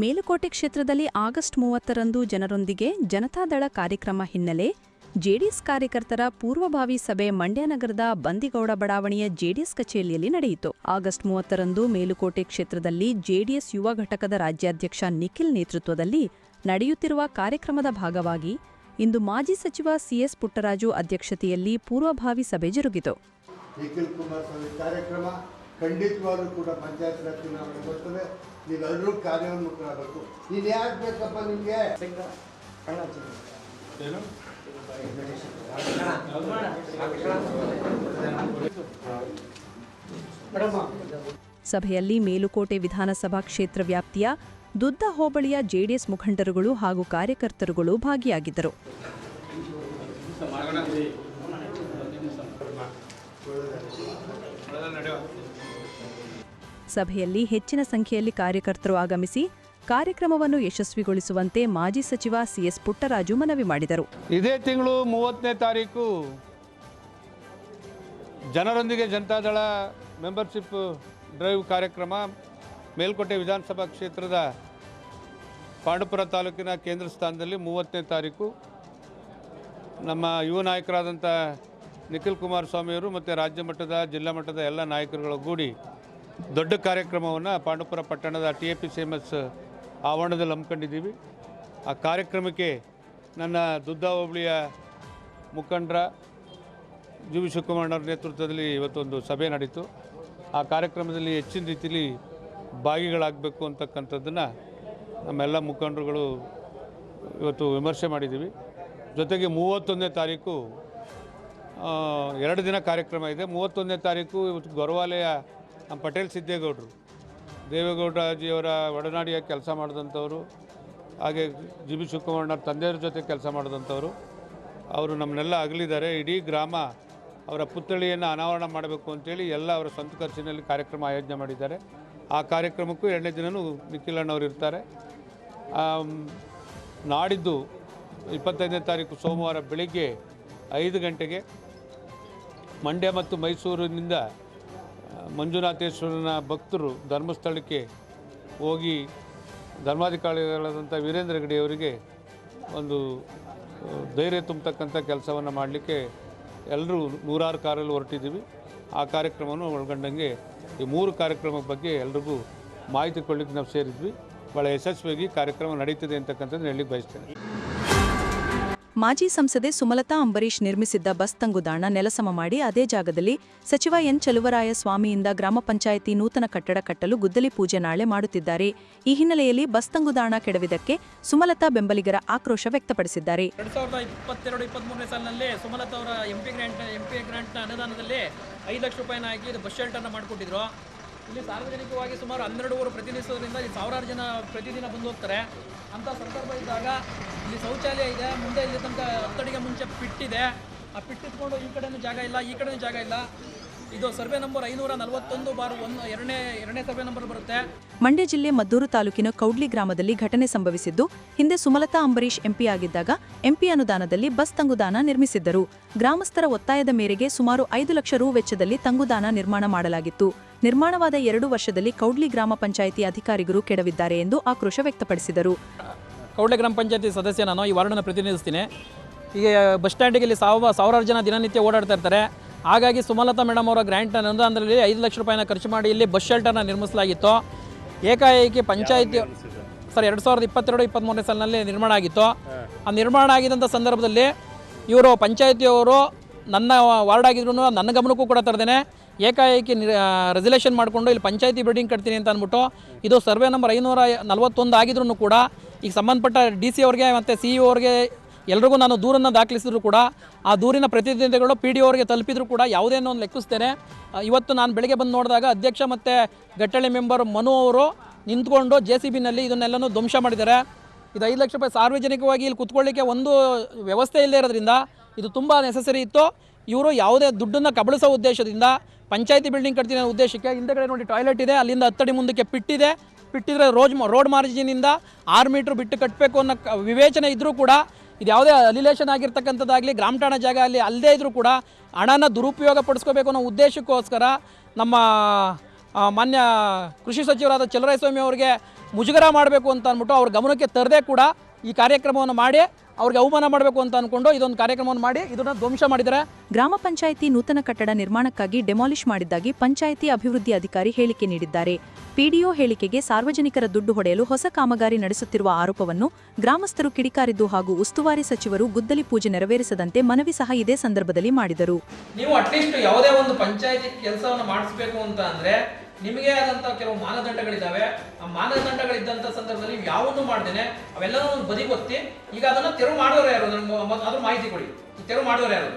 ಮೇಲುಕೋಟೆ ಕ್ಷೇತ್ರದಲ್ಲಿ ಆಗಸ್ಟ್ ಮೂವತ್ತರಂದು ಜನರೊಂದಿಗೆ ಜನತಾದಳ ಕಾರ್ಯಕ್ರಮ ಹಿನ್ನೆಲೆ ಜೆಡಿಎಸ್ ಕಾರ್ಯಕರ್ತರ ಪೂರ್ವಭಾವಿ ಸಭೆ ಮಂಡ್ಯ ನಗರದ ಬಂದಿಗೌಡ ಬಡಾವಣೆಯ ಜೆಡಿಎಸ್ ಕಚೇರಿಯಲ್ಲಿ ನಡೆಯಿತು. ಆಗಸ್ಟ್ ಮೂವತ್ತರಂದು ಮೇಲುಕೋಟೆ ಕ್ಷೇತ್ರದಲ್ಲಿ ಜೆಡಿಎಸ್ ಯುವ ಘಟಕದ ರಾಜ್ಯಾಧ್ಯಕ್ಷ ನಿಖಿಲ್ ನೇತೃತ್ವದಲ್ಲಿ ನಡೆಯುತ್ತಿರುವ ಕಾರ್ಯಕ್ರಮದ ಭಾಗವಾಗಿ ಇಂದು ಮಾಜಿ ಸಚಿವ ಸಿಎಸ್ ಪುಟ್ಟರಾಜು ಅಧ್ಯಕ್ಷತೆಯಲ್ಲಿ ಪೂರ್ವಭಾವಿ ಸಭೆ ಜರುಗಿತು. ನಿಖಿಲ್ ಕಾರ್ಯಕ್ರಮ ಖಂಡಿತವಾಗಲೂ ಕೂಡ ಪಂಚಾಯತ್ ರಾಜ್ ಚುನಾವಣೆ ಬರ್ತದೆ. ನೀವೆಲ್ಲರೂ ಕಾರ್ಯೋನ್ಮುಖರಾಗಬೇಕು. ನೀನು ಯಾಕೆ ಬೇಕಪ್ಪ ನಿಮಗೆ? ಸಭೆಯಲ್ಲಿ ಮೇಲುಕೋಟೆ ವಿಧಾನಸಭಾ ಕ್ಷೇತ್ರ ವ್ಯಾಪ್ತಿಯ ದುದ್ದ ಹೋಬಳಿಯ ಜೆಡಿಎಸ್ ಮುಖಂಡರುಗಳು ಹಾಗೂ ಕಾರ್ಯಕರ್ತರುಗಳು ಭಾಗಿಯಾಗಿದ್ದರು. ಸಭೆಯಲ್ಲಿ ಹೆಚ್ಚಿನ ಸಂಖ್ಯೆಯಲ್ಲಿ ಕಾರ್ಯಕರ್ತರು ಆಗಮಿಸಿ ಕಾರ್ಯಕ್ರಮವನ್ನು ಯಶಸ್ವಿಗೊಳಿಸುವಂತೆ ಮಾಜಿ ಸಚಿವ ಸಿಎಸ್ ಪುಟ್ಟರಾಜು ಮನವಿ ಮಾಡಿದರು. ಇದೇ ತಿಂಗಳು ಮೂವತ್ತನೇ ತಾರೀಕು ಜನರೊಂದಿಗೆ ಜನತಾದಳ ಮೆಂಬರ್ಶಿಪ್ ಡ್ರೈವ್ ಕಾರ್ಯಕ್ರಮ ಮೇಲ್ಕೋಟೆ ವಿಧಾನಸಭಾ ಕ್ಷೇತ್ರದ ಪಾಂಡುಪುರ ತಾಲೂಕಿನ ಕೇಂದ್ರ ಸ್ಥಾನದಲ್ಲಿ ಮೂವತ್ತನೇ ತಾರೀಕು. ನಮ್ಮ ಯುವ ನಾಯಕರಾದಂಥ ನಿಖಿಲ್ ಕುಮಾರಸ್ವಾಮಿಯವರು ಮತ್ತು ರಾಜ್ಯ ಮಟ್ಟದ ಜಿಲ್ಲಾ ಮಟ್ಟದ ಎಲ್ಲ ನಾಯಕರುಗಳು ಕೂಡಿ ದೊಡ್ಡ ಕಾರ್ಯಕ್ರಮವನ್ನು ಪಾಂಡುಪುರ ಪಟ್ಟಣದ T A P C M S ಆವರಣದಲ್ಲಿ ಹಮ್ಮಿಕೊಂಡಿದ್ದೀವಿ. ಆ ಕಾರ್ಯಕ್ರಮಕ್ಕೆ ನನ್ನ ದುದ್ದ ಹೋಬಳಿಯ ಮುಖಂಡರ ಜಿ ವಿ ಶಿವಕುಮಾರ್ ನೇತೃತ್ವದಲ್ಲಿ ಇವತ್ತೊಂದು ಸಭೆ ನಡೀತು. ಆ ಕಾರ್ಯಕ್ರಮದಲ್ಲಿ ಹೆಚ್ಚಿನ ರೀತಿಯಲ್ಲಿ ಭಾಗಿಗಳಾಗಬೇಕು ಅಂತಕ್ಕಂಥದ್ದನ್ನು ನಮ್ಮೆಲ್ಲ ಮುಖಂಡರುಗಳು ಇವತ್ತು ವಿಮರ್ಶೆ ಮಾಡಿದ್ದೀವಿ. ಜೊತೆಗೆ ಮೂವತ್ತೊಂದನೇ ತಾರೀಕು ಎರಡು ದಿನ ಕಾರ್ಯಕ್ರಮ ಇದೆ. ಮೂವತ್ತೊಂದನೇ ತಾರೀಕು ಇವತ್ತು ಗೊರವಾಲೆಯ ನಮ್ಮ ಪಟೇಲ್ ಸಿದ್ದೇಗೌಡರು. ದೇವೇಗೌಡಜಿಯವರ ಒಡನಾಡಿಯಾಗಿ ಕೆಲಸ ಮಾಡಿದಂಥವರು, ಹಾಗೆ ಜಿ ಬಿ ಶಿವಕುಮಾರಣ್ಣವ್ರ ತಂದೆಯವ್ರ ಜೊತೆ ಕೆಲಸ ಮಾಡಿದಂಥವರು. ಅವರು ನಮ್ಮನ್ನೆಲ್ಲ ಅಗಲಿದ್ದಾರೆ. ಇಡೀ ಗ್ರಾಮ ಅವರ ಪುತ್ಥಳಿಯನ್ನು ಅನಾವರಣ ಮಾಡಬೇಕು ಅಂತೇಳಿ ಎಲ್ಲ ಅವರ ಸ್ವಂತ ಖರ್ಚಿನಲ್ಲಿ ಕಾರ್ಯಕ್ರಮ ಆಯೋಜನೆ ಮಾಡಿದ್ದಾರೆ. ಆ ಕಾರ್ಯಕ್ರಮಕ್ಕೂ ಎರಡನೇ ದಿನವೂ ನಿಖಿಲ್ ಅಣ್ಣವರು ಇರ್ತಾರೆ. ನಾಡಿದ್ದು ಇಪ್ಪತ್ತೈದನೇ ತಾರೀಕು ಸೋಮವಾರ ಬೆಳಿಗ್ಗೆ ಐದು ಗಂಟೆಗೆ ಮಂಡ್ಯ ಮತ್ತು ಮೈಸೂರಿನಿಂದ ಮಂಜುನಾಥೇಶ್ವರನ ಭಕ್ತರು ಧರ್ಮಸ್ಥಳಕ್ಕೆ ಹೋಗಿ ಧರ್ಮಾಧಿಕಾರಿಗಳಾದಂಥ ವೀರೇಂದ್ರ ಹೆಗಡೆಯವರಿಗೆ ಒಂದು ಧೈರ್ಯ ತುಂಬತಕ್ಕಂಥ ಕೆಲಸವನ್ನು ಮಾಡಲಿಕ್ಕೆ ಎಲ್ಲರೂ ನೂರಾರು ಕಾರಲ್ಲಿ ಹೊರಟಿದ್ದೀವಿ. ಆ ಕಾರ್ಯಕ್ರಮವನ್ನು ಒಳಗೊಂಡಂಗೆ ಈ ಮೂರು ಕಾರ್ಯಕ್ರಮದ ಬಗ್ಗೆ ಎಲ್ರಿಗೂ ಮಾಹಿತಿ ಕೊಡಲಿಕ್ಕೆ ನಾವು ಸೇರಿದ್ವಿ. ಭಾಳ ಯಶಸ್ವಿಯಾಗಿ ಕಾರ್ಯಕ್ರಮ ನಡೀತಿದೆ ಅಂತಕ್ಕಂಥದ್ದು ಹೇಳಲಿಕ್ಕೆ ಬಯಸ್ತೇನೆ. ಮಾಜಿ ಸಂಸದೆ ಸುಮಲತಾ ಅಂಬರೀಶ್ ನಿರ್ಮಿಸಿದ್ದ ಬಸ್ ತಂಗುದಾಣ ನೆಲಸಮ ಮಾಡಿ ಅದೇ ಜಾಗದಲ್ಲಿ ಸಚಿವ ಎನ್ ಚಲುವರಾಯ ಸ್ವಾಮಿಯಿಂದ ಗ್ರಾಮ ಪಂಚಾಯಿತಿ ನೂತನ ಕಟ್ಟಡ ಕಟ್ಟಲು ಗುದ್ದಲಿ ಪೂಜೆ ನಾಳೆ ಮಾಡುತ್ತಿದ್ದಾರೆ. ಈ ಹಿನ್ನೆಲೆಯಲ್ಲಿ ಬಸ್ ತಂಗುದಾಣ ಕೆಡವಿದಕ್ಕೆ ಸುಮಲತಾ ಬೆಂಬಲಿಗರ ಆಕ್ರೋಶ ವ್ಯಕ್ತಪಡಿಸಿದ್ದಾರೆ. ಎರಡು ಸಾವಿರದ ಇಪ್ಪತ್ತೆರಡು ಇಪ್ಪತ್ತ್ಮೂರನೇ ಸಾಲಿನಲ್ಲಿ ಸುಮಲತಾ ಅವರ ಎಂಪಿ ಗ್ರಾಂಟ್ ಎಂಪಿ ಗ್ರಾಂಟ್ನ ಅನುದಾನದಲ್ಲಿ ಐದು ಲಕ್ಷ ರೂಪಾಯಿನ ಹಾಕಿ ಇದು ಬಸ್ ಶೆಲ್ಟರ್ನ ಮಾಡಿಕೊಟ್ಟಿದ್ರು. ಇಲ್ಲಿ ಸಾರ್ವಜನಿಕವಾಗಿ ಸುಮಾರು ಹನ್ನೆರಡುವರು ಪ್ರತಿನಿಧಿಸೋದ್ರಿಂದ ಇಲ್ಲಿ ಸಾವಿರಾರು ಜನ ಪ್ರತಿದಿನ ಬಂದು ಹೋಗ್ತಾರೆ ಅಂಥ ಸಂದರ್ಭ ಇದ್ದಾಗ ಇಲ್ಲಿ ಶೌಚಾಲಯ ಇದೆ. ಮುಂದೆ ಇಲ್ಲಿ ತನಕ ಹತ್ತಡಿಗೆ ಮುಂಚೆ ಪಿಟ್ಟಿದೆ ಆ ಪಿಟ್ಟಿದ್ಕೊಂಡು ಈ ಕಡೆನೂ ಜಾಗ ಇಲ್ಲ, ಈ ಕಡೆನೂ ಜಾಗ ಇಲ್ಲ. ಇದು ಸರ್ವೆ ನಂಬರ್ ಐನೂರ ನಲವತ್ತೊಂದು ಬಾರು ಒಂದು ಎರಡನೇ ಎರಡನೇ ಸರ್ವೆ ನಂಬರ್ ಬರುತ್ತೆ. ಮಂಡ್ಯ ಜಿಲ್ಲೆ ಮದ್ದೂರು ತಾಲೂಕಿನ ಕೌಡ್ಲಿ ಗ್ರಾಮದಲ್ಲಿ ಘಟನೆ ಸಂಭವಿಸಿದ್ದು ಹಿಂದೆ ಸುಮಲತಾ ಅಂಬರೀಶ್ ಎಂಪಿ ಆಗಿದ್ದಾಗ ಎಂಪಿ ಅನುದಾನದಲ್ಲಿ ಬಸ್ ತಂಗುದಾನ ನಿರ್ಮಿಸಿದ್ದರು. ಗ್ರಾಮಸ್ಥರ ಒತ್ತಾಯದ ಮೇರೆಗೆ ಸುಮಾರು ಐದು ಲಕ್ಷ ರು ವೆಚ್ಚದಲ್ಲಿ ತಂಗುದಾನ ನಿರ್ಮಾಣ ಮಾಡಲಾಗಿತ್ತು. ನಿರ್ಮಾಣವಾದ ಎರಡು ವರ್ಷದಲ್ಲಿ ಕೌಡ್ಲಿ ಗ್ರಾಮ ಪಂಚಾಯಿತಿ ಅಧಿಕಾರಿಗಳು ಕೆಡವಿದ್ದಾರೆ ಎಂದು ಆಕ್ರೋಶ ವ್ಯಕ್ತಪಡಿಸಿದರು. ಕೌಡ್ಲಿ ಗ್ರಾಮ ಪಂಚಾಯಿತಿ ಸದಸ್ಯ ನಾನು ಈ ವಾರ್ಡನ್ನು ಪ್ರತಿನಿಧಿಸ್ತೀನಿ. ಈಗ ಬಸ್ ಸ್ಟ್ಯಾಂಡಿಗೆ ಇಲ್ಲಿ ಸಾವಿರ ಸಾವಿರಾರು ಜನ ದಿನನಿತ್ಯ ಓಡಾಡ್ತಾ ಇರ್ತಾರೆ. ಹಾಗಾಗಿ ಸುಮಲತಾ ಮೇಡಮ್ ಅವರ ಗ್ರ್ಯಾಂಟ್ ಅನುದಾನದಲ್ಲಿ ಐದು ಲಕ್ಷ ರೂಪಾಯಿನ ಖರ್ಚು ಮಾಡಿ ಇಲ್ಲಿ ಬಸ್ ಶೆಲ್ಟರ್ನ ನಿರ್ಮಿಸಲಾಗಿತ್ತು. ಏಕಾಏಕಿ ಪಂಚಾಯಿತಿ ಸರ್, ಎರಡು ಸಾವಿರದ ಇಪ್ಪತ್ತೆರಡು ಇಪ್ಪತ್ತ್ಮೂರನೇ ಸಾಲಿನಲ್ಲಿ ನಿರ್ಮಾಣ ಆಗಿತ್ತು. ಆ ನಿರ್ಮಾಣ ಆಗಿದ್ದಂಥ ಸಂದರ್ಭದಲ್ಲಿ ಇವರು ಪಂಚಾಯಿತಿಯವರು ನನ್ನ ವಾರ್ಡ್ ಆಗಿದ್ರು ನನ್ನ ಗಮನಕ್ಕೂ ಕೂಡ ತರದೇನೆ. ಏಕಾಏಕಿ ರೆಸಲ್ಯೂಷನ್ ಮಾಡಿಕೊಂಡು ಇಲ್ಲಿ ಪಂಚಾಯತಿ ಬಿಲ್ಡಿಂಗ್ ಕಟ್ತೀನಿ ಅಂತ ಅಂದ್ಬಿಟ್ಟು ಇದು ಸರ್ವೆ ನಂಬರ್ ಐನೂರ ನಲವತ್ತೊಂದು ಆಗಿದ್ರು ಕೂಡ ಈಗ ಸಂಬಂಧಪಟ್ಟ ಡಿ ಸಿ ಅವ್ರಿಗೆ ಮತ್ತು ಸಿ ಇ ಅವ್ರಿಗೆ ಎಲ್ರಿಗೂ ನಾನು ದೂರನ್ನು ದಾಖಲಿಸಿದ್ರು ಕೂಡ, ಆ ದೂರಿನ ಪ್ರತಿನಿಧಿಗಳು ಪಿ ಡಿ ಒರಿಗೆ ತಲುಪಿದ್ರು ಕೂಡ ಯಾವುದೇನೋ ಒಂದು ಲೆಕ್ಕಿಸ್ತೇನೆ. ಇವತ್ತು ನಾನು ಬೆಳಗ್ಗೆ ಬಂದು ನೋಡಿದಾಗ ಅಧ್ಯಕ್ಷ ಮತ್ತು ಗಟ್ಟಳೆ ಮೆಂಬರ್ ಮನು ಅವರು ನಿಂತ್ಕೊಂಡು ಜೆ ಸಿ ಬಿನಲ್ಲಿ ಇದನ್ನೆಲ್ಲನೂ ಧ್ವಂಸ ಮಾಡಿದ್ದಾರೆ. ಇದು ಐದು ಲಕ್ಷ ರೂಪಾಯಿ ಸಾರ್ವಜನಿಕವಾಗಿ ಇಲ್ಲಿ ಕುತ್ಕೊಳ್ಳಿಕ್ಕೆ ಒಂದು ವ್ಯವಸ್ಥೆ ಇಲ್ಲದೆ ಇರೋದ್ರಿಂದ ಇದು ತುಂಬ ನೆಸಸರಿ ಇತ್ತು. ಇವರು ಯಾವುದೇ ದುಡ್ಡನ್ನು ಕಬಳಿಸೋ ಉದ್ದೇಶದಿಂದ, ಪಂಚಾಯತಿ ಬಿಲ್ಡಿಂಗ್ ಕಟ್ತೀನಿ ಅನ್ನೋ ಉದ್ದೇಶಕ್ಕೆ ಹಿಂದೆಗಡೆ ನೋಡಿ ಟಾಯ್ಲೆಟ್ ಇದೆ, ಅಲ್ಲಿಂದ ಹತ್ತಡಿ ಮುಂದಕ್ಕೆ ಪಿಟ್ಟಿದೆ ಪಿಟ್ಟಿದ್ರೆ ರೋಜ್ ರೋಡ್ ಮಾರ್ಜಿನಿಂದ ಆರು ಮೀಟ್ರ್ ಬಿಟ್ಟು ಕಟ್ಟಬೇಕು ಅನ್ನೋ ವಿವೇಚನೆ ಇದ್ದರೂ ಕೂಡ ಇದು ಯಾವುದೇ ಅಲಿಲೇಷನ್ ಆಗಿರ್ತಕ್ಕಂಥದ್ದಾಗಲಿ, ಗ್ರಾಮ ಠಾಣಾ ಜಾಗ ಅಲ್ಲಿ ಅಲ್ಲದೇ ಇದ್ದರೂ ಕೂಡ ಹಣನ ದುರುಪಯೋಗ ಪಡಿಸ್ಕೋಬೇಕು ಅನ್ನೋ ಉದ್ದೇಶಕ್ಕೋಸ್ಕರ ನಮ್ಮ ಮಾನ್ಯ ಕೃಷಿ ಸಚಿವರಾದ ಚಲರಾಯಸ್ವಾಮಿ ಅವರಿಗೆ ಮುಜುಗರ ಮಾಡಬೇಕು ಅಂತ ಅಂದ್ಬಿಟ್ಟು ಅವ್ರ ಗಮನಕ್ಕೆ ತರದೇ ಕೂಡ ಈ ಕಾರ್ಯಕ್ರಮವನ್ನು ಮಾಡಿ. ಅವ್ರಿಗೆ ಅವಮಾನ ಮಾಡಬೇಕು ಅಂತ ಅನ್ಕೊಂಡು ಇದೊಂದು ಕಾರ್ಯಕ್ರಮವನ್ನು ಮಾಡಿ ಇದನ್ನ ಧ್ವಂಸ ಮಾಡಿದ್ದಾರೆ. ಗ್ರಾಮ ಪಂಚಾಯಿತಿ ನೂತನ ಕಟ್ಟಡ ನಿರ್ಮಾಣಕ್ಕಾಗಿ ಡೆಮಾಲಿಷ್ ಮಾಡಿದ್ದಾಗಿ ಪಂಚಾಯಿತಿ ಅಭಿವೃದ್ಧಿ ಅಧಿಕಾರಿ ಹೇಳಿಕೆ ನೀಡಿದ್ದಾರೆ. ಪಿಡಿಒ ಹೇಳಿಕೆಗೆ ಸಾರ್ವಜನಿಕರ ದುಡ್ಡು ಹೊಡೆಯಲು ಹೊಸ ಕಾಮಗಾರಿ ನಡೆಸುತ್ತಿರುವ ಆರೋಪವನ್ನು ಗ್ರಾಮಸ್ಥರು ಕಿಡಿಕಾರಿದ್ದು ಹಾಗೂ ಉಸ್ತುವಾರಿ ಸಚಿವರು ಗುದ್ದಲಿ ಪೂಜೆ ನೆರವೇರಿಸದಂತೆ ಮನವಿ ಸಹ ಇದೇ ಸಂದರ್ಭದಲ್ಲಿ ಮಾಡಿದರು. ನೀವು ಅಟ್ಲೀಸ್ಟ್ ಯಾವುದೇ ಒಂದು ಪಂಚಾಯಿತಿ ಕೆಲಸವನ್ನು ಮಾಡಿಸಬೇಕು ಅಂತ ಅಂದ್ರೆ ನಿಮಗೆ ಆದಂತ ಕೆಲವು ಮಾನದಂಡಗಳಿದ್ದಾವೆ. ಆ ಮಾನದಂಡಗಳಿದ್ದಂತ ಸಂದರ್ಭದಲ್ಲಿ ಯಾವನ್ನು ಮಾಡ್ದೇನೆ ಅವೆಲ್ಲನೂ ಒಂದು ಬದಿ ಗೊತ್ತಿ. ಈಗ ಅದನ್ನ ತೆರವು ಮಾಡೋರು ಯಾರು? ಅದ್ರ ಮಾಹಿತಿ ಕೊಡಿ. ತೆರವು ಮಾಡೋರು ಯಾರು?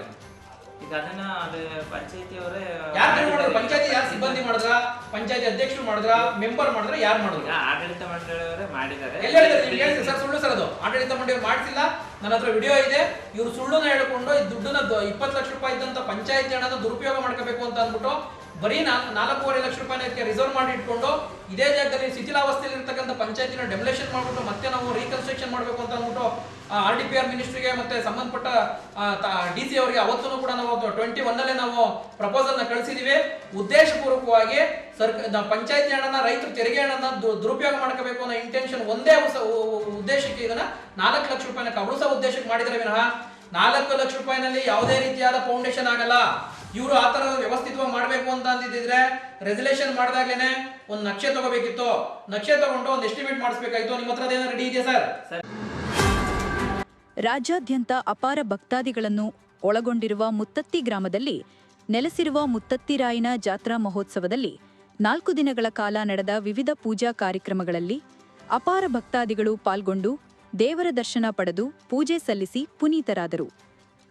ಈಗ ಅದನ್ನ ಅದು ಪಂಚಾಯತಿ ಅವರೇ ಯಾರು ತೆರವು ಮಾಡಿದ್ರು ಪಂಚಾಯತಿ ಯಾರು ಸಿಬ್ಬಂದಿ ಮಾಡಿದ್ರ? ಪಂಚಾಯತಿ ಅಧ್ಯಕ್ಷರು ಮಾಡಿದ್ರ? ಮೆಂಬರ್ ಮಾಡಿದ್ರ? ಯಾರು ಮಾಡಿದ್ರು? ಆಡಳಿತ ಮಂಡಳಿಯವರೇ ಮಾಡಿದ್ದಾರೆ. ಎಲ್ಲಿ ಹೇಳಿದ್ರೆ? ಸರ್ ಸುಳ್ಳು ಸರ್ ಅದು. ಆಡಳಿತ ಮಂಡಳಿ ಮಾಡಿಸಿಲ್ಲ. ನನ್ನ ಹತ್ರ ವಿಡಿಯೋ ಇದೆ, ಇವರು ಸುಳ್ಳುನ ಹೇಳಿಕೊಂಡು ಈ ದುಡ್ಡನ್ನ ಇಪ್ಪತ್ತು ಲಕ್ಷ ರೂಪಾಯಿ ಇದ್ದಂತ ಪಂಚಾಯತಿ ಹಣದ ದುರುಪಯೋಗ ಮಾಡ್ಕೋಬೇಕು ಅಂತ ಅಂದ್ಬಿಟ್ಟು ಬರೀ ನಾಲ್ ನಾಲ್ಕೂವರೆ ಲಕ್ಷ ರೂಪಾಯಿನ ಅದಕ್ಕೆ ರಿಸರ್ವ್ ಮಾಡಿ ಇಟ್ಕೊಂಡು ಇದೇ ಜಾಗದಲ್ಲಿ ಶಿಥಿಲಾವಸ್ಥೆಯಲ್ಲಿ ಇರ್ತಕ್ಕಂಥ ಪಂಚಾಯತಿನ ಡೆಮೊಲೇಷನ್ ಮಾಡ್ಬಿಟ್ಟು ಮತ್ತೆ ನಾವು ರೀಕನ್ಸ್ಟ್ರಕ್ಷನ್ ಮಾಡಬೇಕು ಅಂತ ಅಂದ್ಬಿಟ್ಟು ಆರ್ ಡಿ ಪಿ ಆರ್ ಮಿನಿಸ್ಟ್ರಿಗೆ ಮತ್ತೆ ಸಂಬಂಧಪಟ್ಟ ಡಿ ಸಿ ಅವರಿಗೆ ಅವತ್ತೂ ಕೂಡ ನಾವು ಟ್ವೆಂಟಿ ಒನ್ನಲ್ಲೇ ನಾವು ಪ್ರಪೋಸಲ್ನ ಕಳಿಸಿದ್ದೀವಿ ಉದ್ದೇಶಪೂರ್ವಕವಾಗಿ ಸರ್ಕ ಪಂಚಾಯತಿ ಹಣನ ರೈತರು ತೆರಿಗೆ ಹಣನ ದುರುಪಯೋಗ ಮಾಡ್ಕೋಬೇಕು ಅನ್ನೋ ಇಂಟೆನ್ಷನ್ ಒಂದೇ ಉದ್ದೇಶಕ್ಕೆ ಇದನ್ನ. ನಾಲ್ಕು ಲಕ್ಷ ರೂಪಾಯಿನ ಕಬಳಿಸೋ ಉದ್ದೇಶಕ್ಕೆ ಮಾಡಿದರೆ ವಿನಃ. ನಾಲ್ಕು ಲಕ್ಷ ರೂಪಾಯಿನಲ್ಲಿ ಯಾವುದೇ ರೀತಿಯಾದ ಫೌಂಡೇಶನ್ ಆಗಲ್ಲ. ಇವರು ಆ ತರ ವ್ಯವಸ್ಥಿತವಾಗಿ ಮಾಡಬೇಕು ಅಂತ ಅಂದಿದ್ರೆ ರೆಸಲ್ಯೂಷನ್ ಮಾಡಿದಾಗ್ಲೇನೆ ಒಂದು ನಕ್ಷೆ ತಗೋಬೇಕಿತ್ತು. ನಕ್ಷೆ ತಗೊಂಡು ಒಂದು ಎಸ್ಟಿಮೇಟ್ ಮಾಡಿಸ್ಬೇಕಾಯ್ತು. ನಿಮ್ಮ ಹತ್ರ ಅದೇನೋ ರೆಡಿ ಇದೆಯಾ ಸರ್? ರಾಜ್ಯಾದ್ಯಂತ ಅಪಾರ ಭಕ್ತಾದಿಗಳನ್ನು ಒಳಗೊಂಡಿರುವ ಮುತ್ತತ್ತಿ ಗ್ರಾಮದಲ್ಲಿ ನೆಲೆಸಿರುವ ಮುತ್ತತ್ತಿರಾಯನ ಜಾತ್ರಾ ಮಹೋತ್ಸವದಲ್ಲಿ ನಾಲ್ಕು ದಿನಗಳ ಕಾಲ ನಡೆದ ವಿವಿಧ ಪೂಜಾ ಕಾರ್ಯಕ್ರಮಗಳಲ್ಲಿ ಅಪಾರ ಭಕ್ತಾದಿಗಳು ಪಾಲ್ಗೊಂಡು ದೇವರ ದರ್ಶನ ಪಡೆದು ಪೂಜೆ ಸಲ್ಲಿಸಿ ಪುನೀತರಾದರು.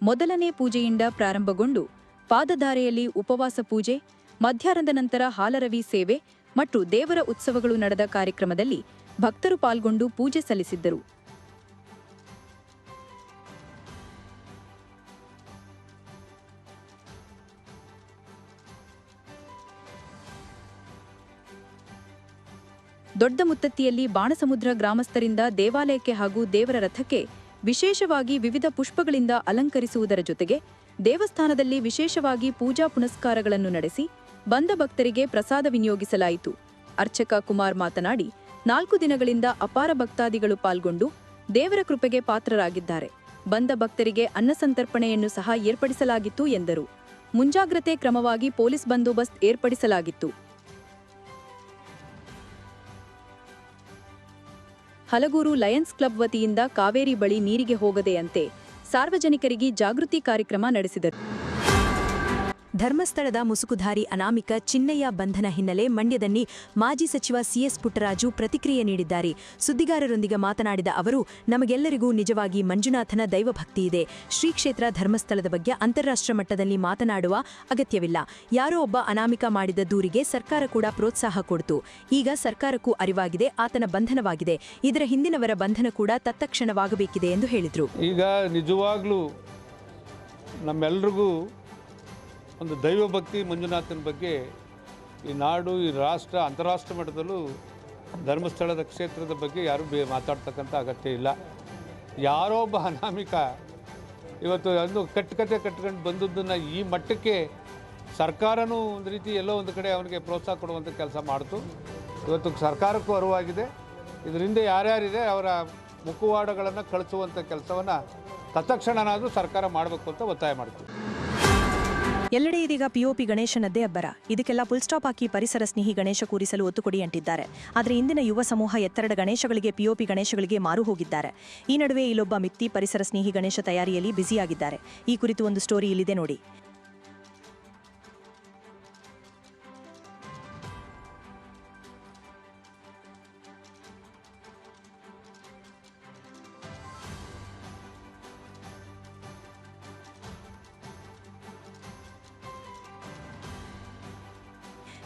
ಮೊದಲನೇ ಪೂಜೆಯಿಂದ ಪ್ರಾರಂಭಗೊಂಡು ಪಾದಧಾರೆಯಲ್ಲಿ ಉಪವಾಸ ಪೂಜೆ, ಮಧ್ಯಾಹ್ನದ ನಂತರ ಹಾಲರವಿ ಸೇವೆ ಮತ್ತು ದೇವರ ಉತ್ಸವಗಳು ನಡೆದ ಕಾರ್ಯಕ್ರಮದಲ್ಲಿ ಭಕ್ತರು ಪಾಲ್ಗೊಂಡು ಪೂಜೆ ಸಲ್ಲಿಸಿದ್ದರು. ದೊಡ್ಡ ಮುತ್ತತ್ತಿಯಲ್ಲಿ ಬಾಣಸಮುದ್ರ ಗ್ರಾಮಸ್ಥರಿಂದ ದೇವಾಲಯಕ್ಕೆ ಹಾಗೂ ದೇವರ ರಥಕ್ಕೆ ವಿಶೇಷವಾಗಿ ವಿವಿಧ ಪುಷ್ಪಗಳಿಂದ ಅಲಂಕರಿಸುವುದರ ಜೊತೆಗೆ ದೇವಸ್ಥಾನದಲ್ಲಿ ವಿಶೇಷವಾಗಿ ಪೂಜಾ ಪುನಸ್ಕಾರಗಳನ್ನು ನಡೆಸಿ ಬಂದ ಭಕ್ತರಿಗೆ ಪ್ರಸಾದ ವಿನಿಯೋಗಿಸಲಾಯಿತು. ಅರ್ಚಕ ಕುಮಾರ್ ಮಾತನಾಡಿ, ನಾಲ್ಕು ದಿನಗಳಿಂದ ಅಪಾರ ಭಕ್ತಾದಿಗಳು ಪಾಲ್ಗೊಂಡು ದೇವರ ಕೃಪೆಗೆ ಪಾತ್ರರಾಗಿದ್ದಾರೆ. ಬಂದ ಭಕ್ತರಿಗೆ ಅನ್ನಸಂತರ್ಪಣೆಯನ್ನು ಸಹ ಏರ್ಪಡಿಸಲಾಗಿತ್ತು ಎಂದರು. ಮುಂಜಾಗ್ರತೆ ಕ್ರಮವಾಗಿ ಪೊಲೀಸ್ ಬಂದೋಬಸ್ತ್ ಏರ್ಪಡಿಸಲಾಗಿತ್ತು. ಹಲಗೂರು ಲಯನ್ಸ್ ಕ್ಲಬ್ ವತಿಯಿಂದ ಕಾವೇರಿ ಬಳಿ ನೀರಿಗೆ ಹೋಗದೆಯಂತೆ ಸಾರ್ವಜನಿಕರಿಗೆ ಜಾಗೃತಿ ಕಾರ್ಯಕ್ರಮ ನಡೆಸಿದರು. ಧರ್ಮಸ್ಥಳದ ಮುಸುಕುಧಾರಿ ಅನಾಮಿಕ ಚಿನ್ನಯ್ಯ ಬಂಧನ ಹಿನ್ನೆಲೆ ಮಂಡ್ಯದಲ್ಲಿ ಮಾಜಿ ಸಚಿವ ಸಿಎಸ್ ಪುಟ್ಟರಾಜು ಪ್ರತಿಕ್ರಿಯೆ ನೀಡಿದ್ದಾರೆ. ಸುದ್ದಿಗಾರರೊಂದಿಗೆ ಮಾತನಾಡಿದ ಅವರು, ನಮಗೆಲ್ಲರಿಗೂ ನಿಜವಾಗಿ ಮಂಜುನಾಥನ ದೈವಭಕ್ತಿ ಇದೆ. ಶ್ರೀ ಕ್ಷೇತ್ರ ಧರ್ಮಸ್ಥಳದ ಬಗ್ಗೆ ಅಂತಾರಾಷ್ಟ್ರ ಮಟ್ಟದಲ್ಲಿ ಮಾತನಾಡುವ ಅಗತ್ಯವಿಲ್ಲ. ಯಾರೋ ಒಬ್ಬ ಅನಾಮಿಕ ಮಾಡಿದ ದೂರಿಗೆ ಸರ್ಕಾರ ಕೂಡ ಪ್ರೋತ್ಸಾಹ ಕೊಡ್ತು. ಈಗ ಸರ್ಕಾರಕ್ಕೂ ಅರಿವಾಗಿದೆ, ಆತನ ಬಂಧನವಾಗಿದೆ. ಇದರ ಹಿಂದಿನವರ ಬಂಧನ ಕೂಡ ತತ್ಕ್ಷಣವಾಗಬೇಕಿದೆ ಎಂದು ಹೇಳಿದರು. ಈಗ ನಿಜವಾಗ್ಲೂ ನಮ್ಮೆಲ್ರಿಗೂ ಒಂದು ದೈವಭಕ್ತಿ ಮಂಜುನಾಥನ ಬಗ್ಗೆ ಈ ನಾಡು, ಈ ರಾಷ್ಟ್ರ, ಅಂತಾರಾಷ್ಟ್ರ ಮಟ್ಟದಲ್ಲೂ ಧರ್ಮಸ್ಥಳದ ಕ್ಷೇತ್ರದ ಬಗ್ಗೆ ಯಾರೂ ಬೇ ಮಾತಾಡ್ತಕ್ಕಂಥ ಅಗತ್ಯ ಇಲ್ಲ. ಯಾರೋ ಒಬ್ಬ ಅನಾಮಿಕ ಇವತ್ತು ಒಂದು ಕಟ್ಟುಕತೆ ಕಟ್ಕೊಂಡು ಬಂದದ್ದನ್ನು ಈ ಮಟ್ಟಕ್ಕೆ ಸರ್ಕಾರನೂ ಒಂದು ರೀತಿ ಎಲ್ಲೋ ಒಂದು ಕಡೆ ಅವನಿಗೆ ಪ್ರೋತ್ಸಾಹ ಕೊಡುವಂಥ ಕೆಲಸ ಮಾಡ್ತು. ಇವತ್ತು ಸರ್ಕಾರಕ್ಕೂ ಅರಿವಾಗಿದೆ. ಇದರಿಂದ ಯಾರ್ಯಾರಿದೆ ಅವರ ಮುಖವಾಡಗಳನ್ನು ಕಳಿಸುವಂಥ ಕೆಲಸವನ್ನು ತತ್ಕ್ಷಣನಾದರೂ ಸರ್ಕಾರ ಮಾಡಬೇಕು ಅಂತ ಒತ್ತಾಯ ಮಾಡ್ತೀವಿ. ಎಲ್ಲೆಡೆ ಇದೀಗ ಪಿಒಪಿ ಗಣೇಶನದ್ದೇ ಅಬ್ಬರ. ಇದಕ್ಕೆಲ್ಲ ಫುಲ್ ಸ್ಟಾಪ್ ಹಾಕಿ ಪರಿಸರ ಸ್ನೇಹಿ ಗಣೇಶ ಕೂರಿಸಲು ಒತ್ತುಕೊಡಿ ಅಂಟಿದ್ದಾರೆ. ಆದರೆ ಇಂದಿನ ಯುವ ಸಮೂಹ ಎತ್ತರಡ ಗಣೇಶಗಳಿಗೆ ಪಿಒಪಿ ಗಣೇಶಗಳಿಗೆ ಮಾರು ಹೋಗಿದ್ದಾರೆ. ಈ ನಡುವೆ ಇಲ್ಲೊಬ್ಬ ಮಿತ್ತಿ ಪರಿಸರ ಸ್ನೇಹಿ ಗಣೇಶ ತಯಾರಿಯಲ್ಲಿ ಬ್ಯುಸಿಯಾಗಿದ್ದಾರೆ. ಈ ಕುರಿತು ಒಂದು ಸ್ಟೋರಿ ಇಲ್ಲಿದೆ ನೋಡಿ.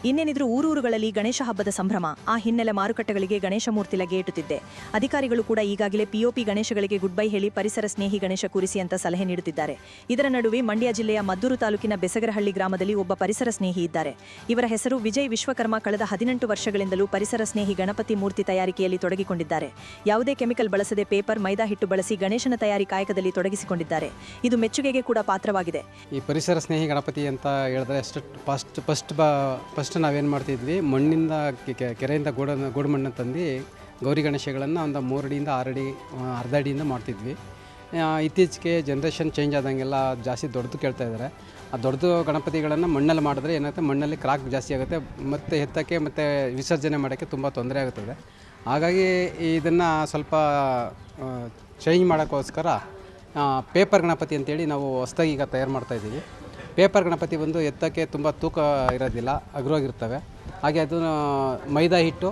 ಇನ್ನೇನಿದ್ರು ಊರೂರುಗಳಲ್ಲಿ ಗಣೇಶ ಹಬ್ಬದ ಸಂಭ್ರಮ. ಆ ಹಿನ್ನೆಲೆ ಮಾರುಕಟ್ಟೆಗಳಿಗೆ ಗಣೇಶ ಮೂರ್ತಿ ಲಗ್ಗೆ ಇಟ್ಟುತ್ತಿದ್ದೆ ಅಧಿಕಾರಿಗಳು ಕೂಡ ಈಗಾಗಲೇ ಪಿಒಪಿ ಗಣೇಶಗಳಿಗೆ ಗುಡ್ ಬೈ ಹೇಳಿ ಪರಿಸರ ಸ್ನೇಹಿ ಗಣೇಶ ಕೂರಿಸಿ ಅಂತ ಸಲಹೆ ನೀಡುತ್ತಿದ್ದಾರೆ. ಇದರ ನಡುವೆ ಮಂಡ್ಯ ಜಿಲ್ಲೆಯ ಮದ್ದೂರು ತಾಲೂಕಿನ ಬೆಸಗರಹಳ್ಳಿ ಗ್ರಾಮದಲ್ಲಿ ಒಬ್ಬ ಪರಿಸರ ಸ್ನೇಹಿ ಇದ್ದಾರೆ. ಇವರ ಹೆಸರು ವಿಜಯ್ ವಿಶ್ವಕರ್ಮ ಕಳೆದ ಹದಿನೆಂಟು ವರ್ಷಗಳಿಂದಲೂ ಪರಿಸರ ಸ್ನೇಹಿ ಗಣಪತಿ ಮೂರ್ತಿ ತಯಾರಿಕೆಯಲ್ಲಿ ತೊಡಗಿಕೊಂಡಿದ್ದಾರೆ. ಯಾವುದೇ ಕೆಮಿಕಲ್ ಬಳಸದೆ ಪೇಪರ್, ಮೈದಾ ಹಿಟ್ಟು ಬಳಸಿ ಗಣೇಶನ ತಯಾರಿ ಕಾಯಕದಲ್ಲಿ ತೊಡಗಿಸಿಕೊಂಡಿದ್ದಾರೆ. ಇದು ಮೆಚ್ಚುಗೆಗೆ ಕೂಡ ಪಾತ್ರವಾಗಿದೆ. ಈ ಪರಿಸರ ಸ್ನೇಹಿ ಗಣಪತಿ ಅಂತ ಹೇಳಿದ್ರೆ ಫಸ್ಟ್ ಫಸ್ಟ್ ಫಸ್ಟ್ ನಾವೇನು ಮಾಡ್ತಿದ್ವಿ, ಮಣ್ಣಿಂದ ಕೆರೆಯಿಂದ ಗೋಡ ಗೋಡು ಮಣ್ಣನ್ನು ತಂದು ಗೌರಿ ಗಣೇಶಗಳನ್ನು ಒಂದು ಮೂರು ಅಡಿಯಿಂದ ಆರು ಅಡಿ ಅರ್ಧ ಅಡಿಯಿಂದ ಮಾಡ್ತಿದ್ವಿ ಇತ್ತೀಚೆಗೆ ಜನ್ರೇಷನ್ ಚೇಂಜ್ ಆದಂಗೆಲ್ಲ ಜಾಸ್ತಿ ದೊಡ್ಡದು ಕೇಳ್ತಾ ಇದ್ದಾರೆ ಆ ದೊಡ್ಡದು ಗಣಪತಿಗಳನ್ನು ಮಣ್ಣಲ್ಲಿ ಮಾಡಿದ್ರೆ ಏನಾಗುತ್ತೆ, ಮಣ್ಣಲ್ಲಿ ಕ್ರಾಕ್ ಜಾಸ್ತಿ ಆಗುತ್ತೆ, ಮತ್ತು ಎತ್ತಕ್ಕೆ ಮತ್ತು ವಿಸರ್ಜನೆ ಮಾಡೋಕ್ಕೆ ತುಂಬ ತೊಂದರೆ ಆಗುತ್ತದೆ. ಹಾಗಾಗಿ ಇದನ್ನು ಸ್ವಲ್ಪ ಚೇಂಜ್ ಮಾಡೋಕ್ಕೋಸ್ಕರ ಪೇಪರ್ ಗಣಪತಿ ಅಂತೇಳಿ ನಾವು ಹೊಸ್ದಾಗಿ ಈಗ ತಯಾರು ಮಾಡ್ತಾಯಿದ್ದೀವಿ ಪೇಪರ್ ಗಣಪತಿ ಬಂದು ಎತ್ತಕ್ಕೆ ತುಂಬ ತೂಕ ಇರೋದಿಲ್ಲ ಅಗ್ರವಾಗಿರ್ತವೆ ಹಾಗೆ ಅದು ಮೈದಾ ಹಿಟ್ಟು,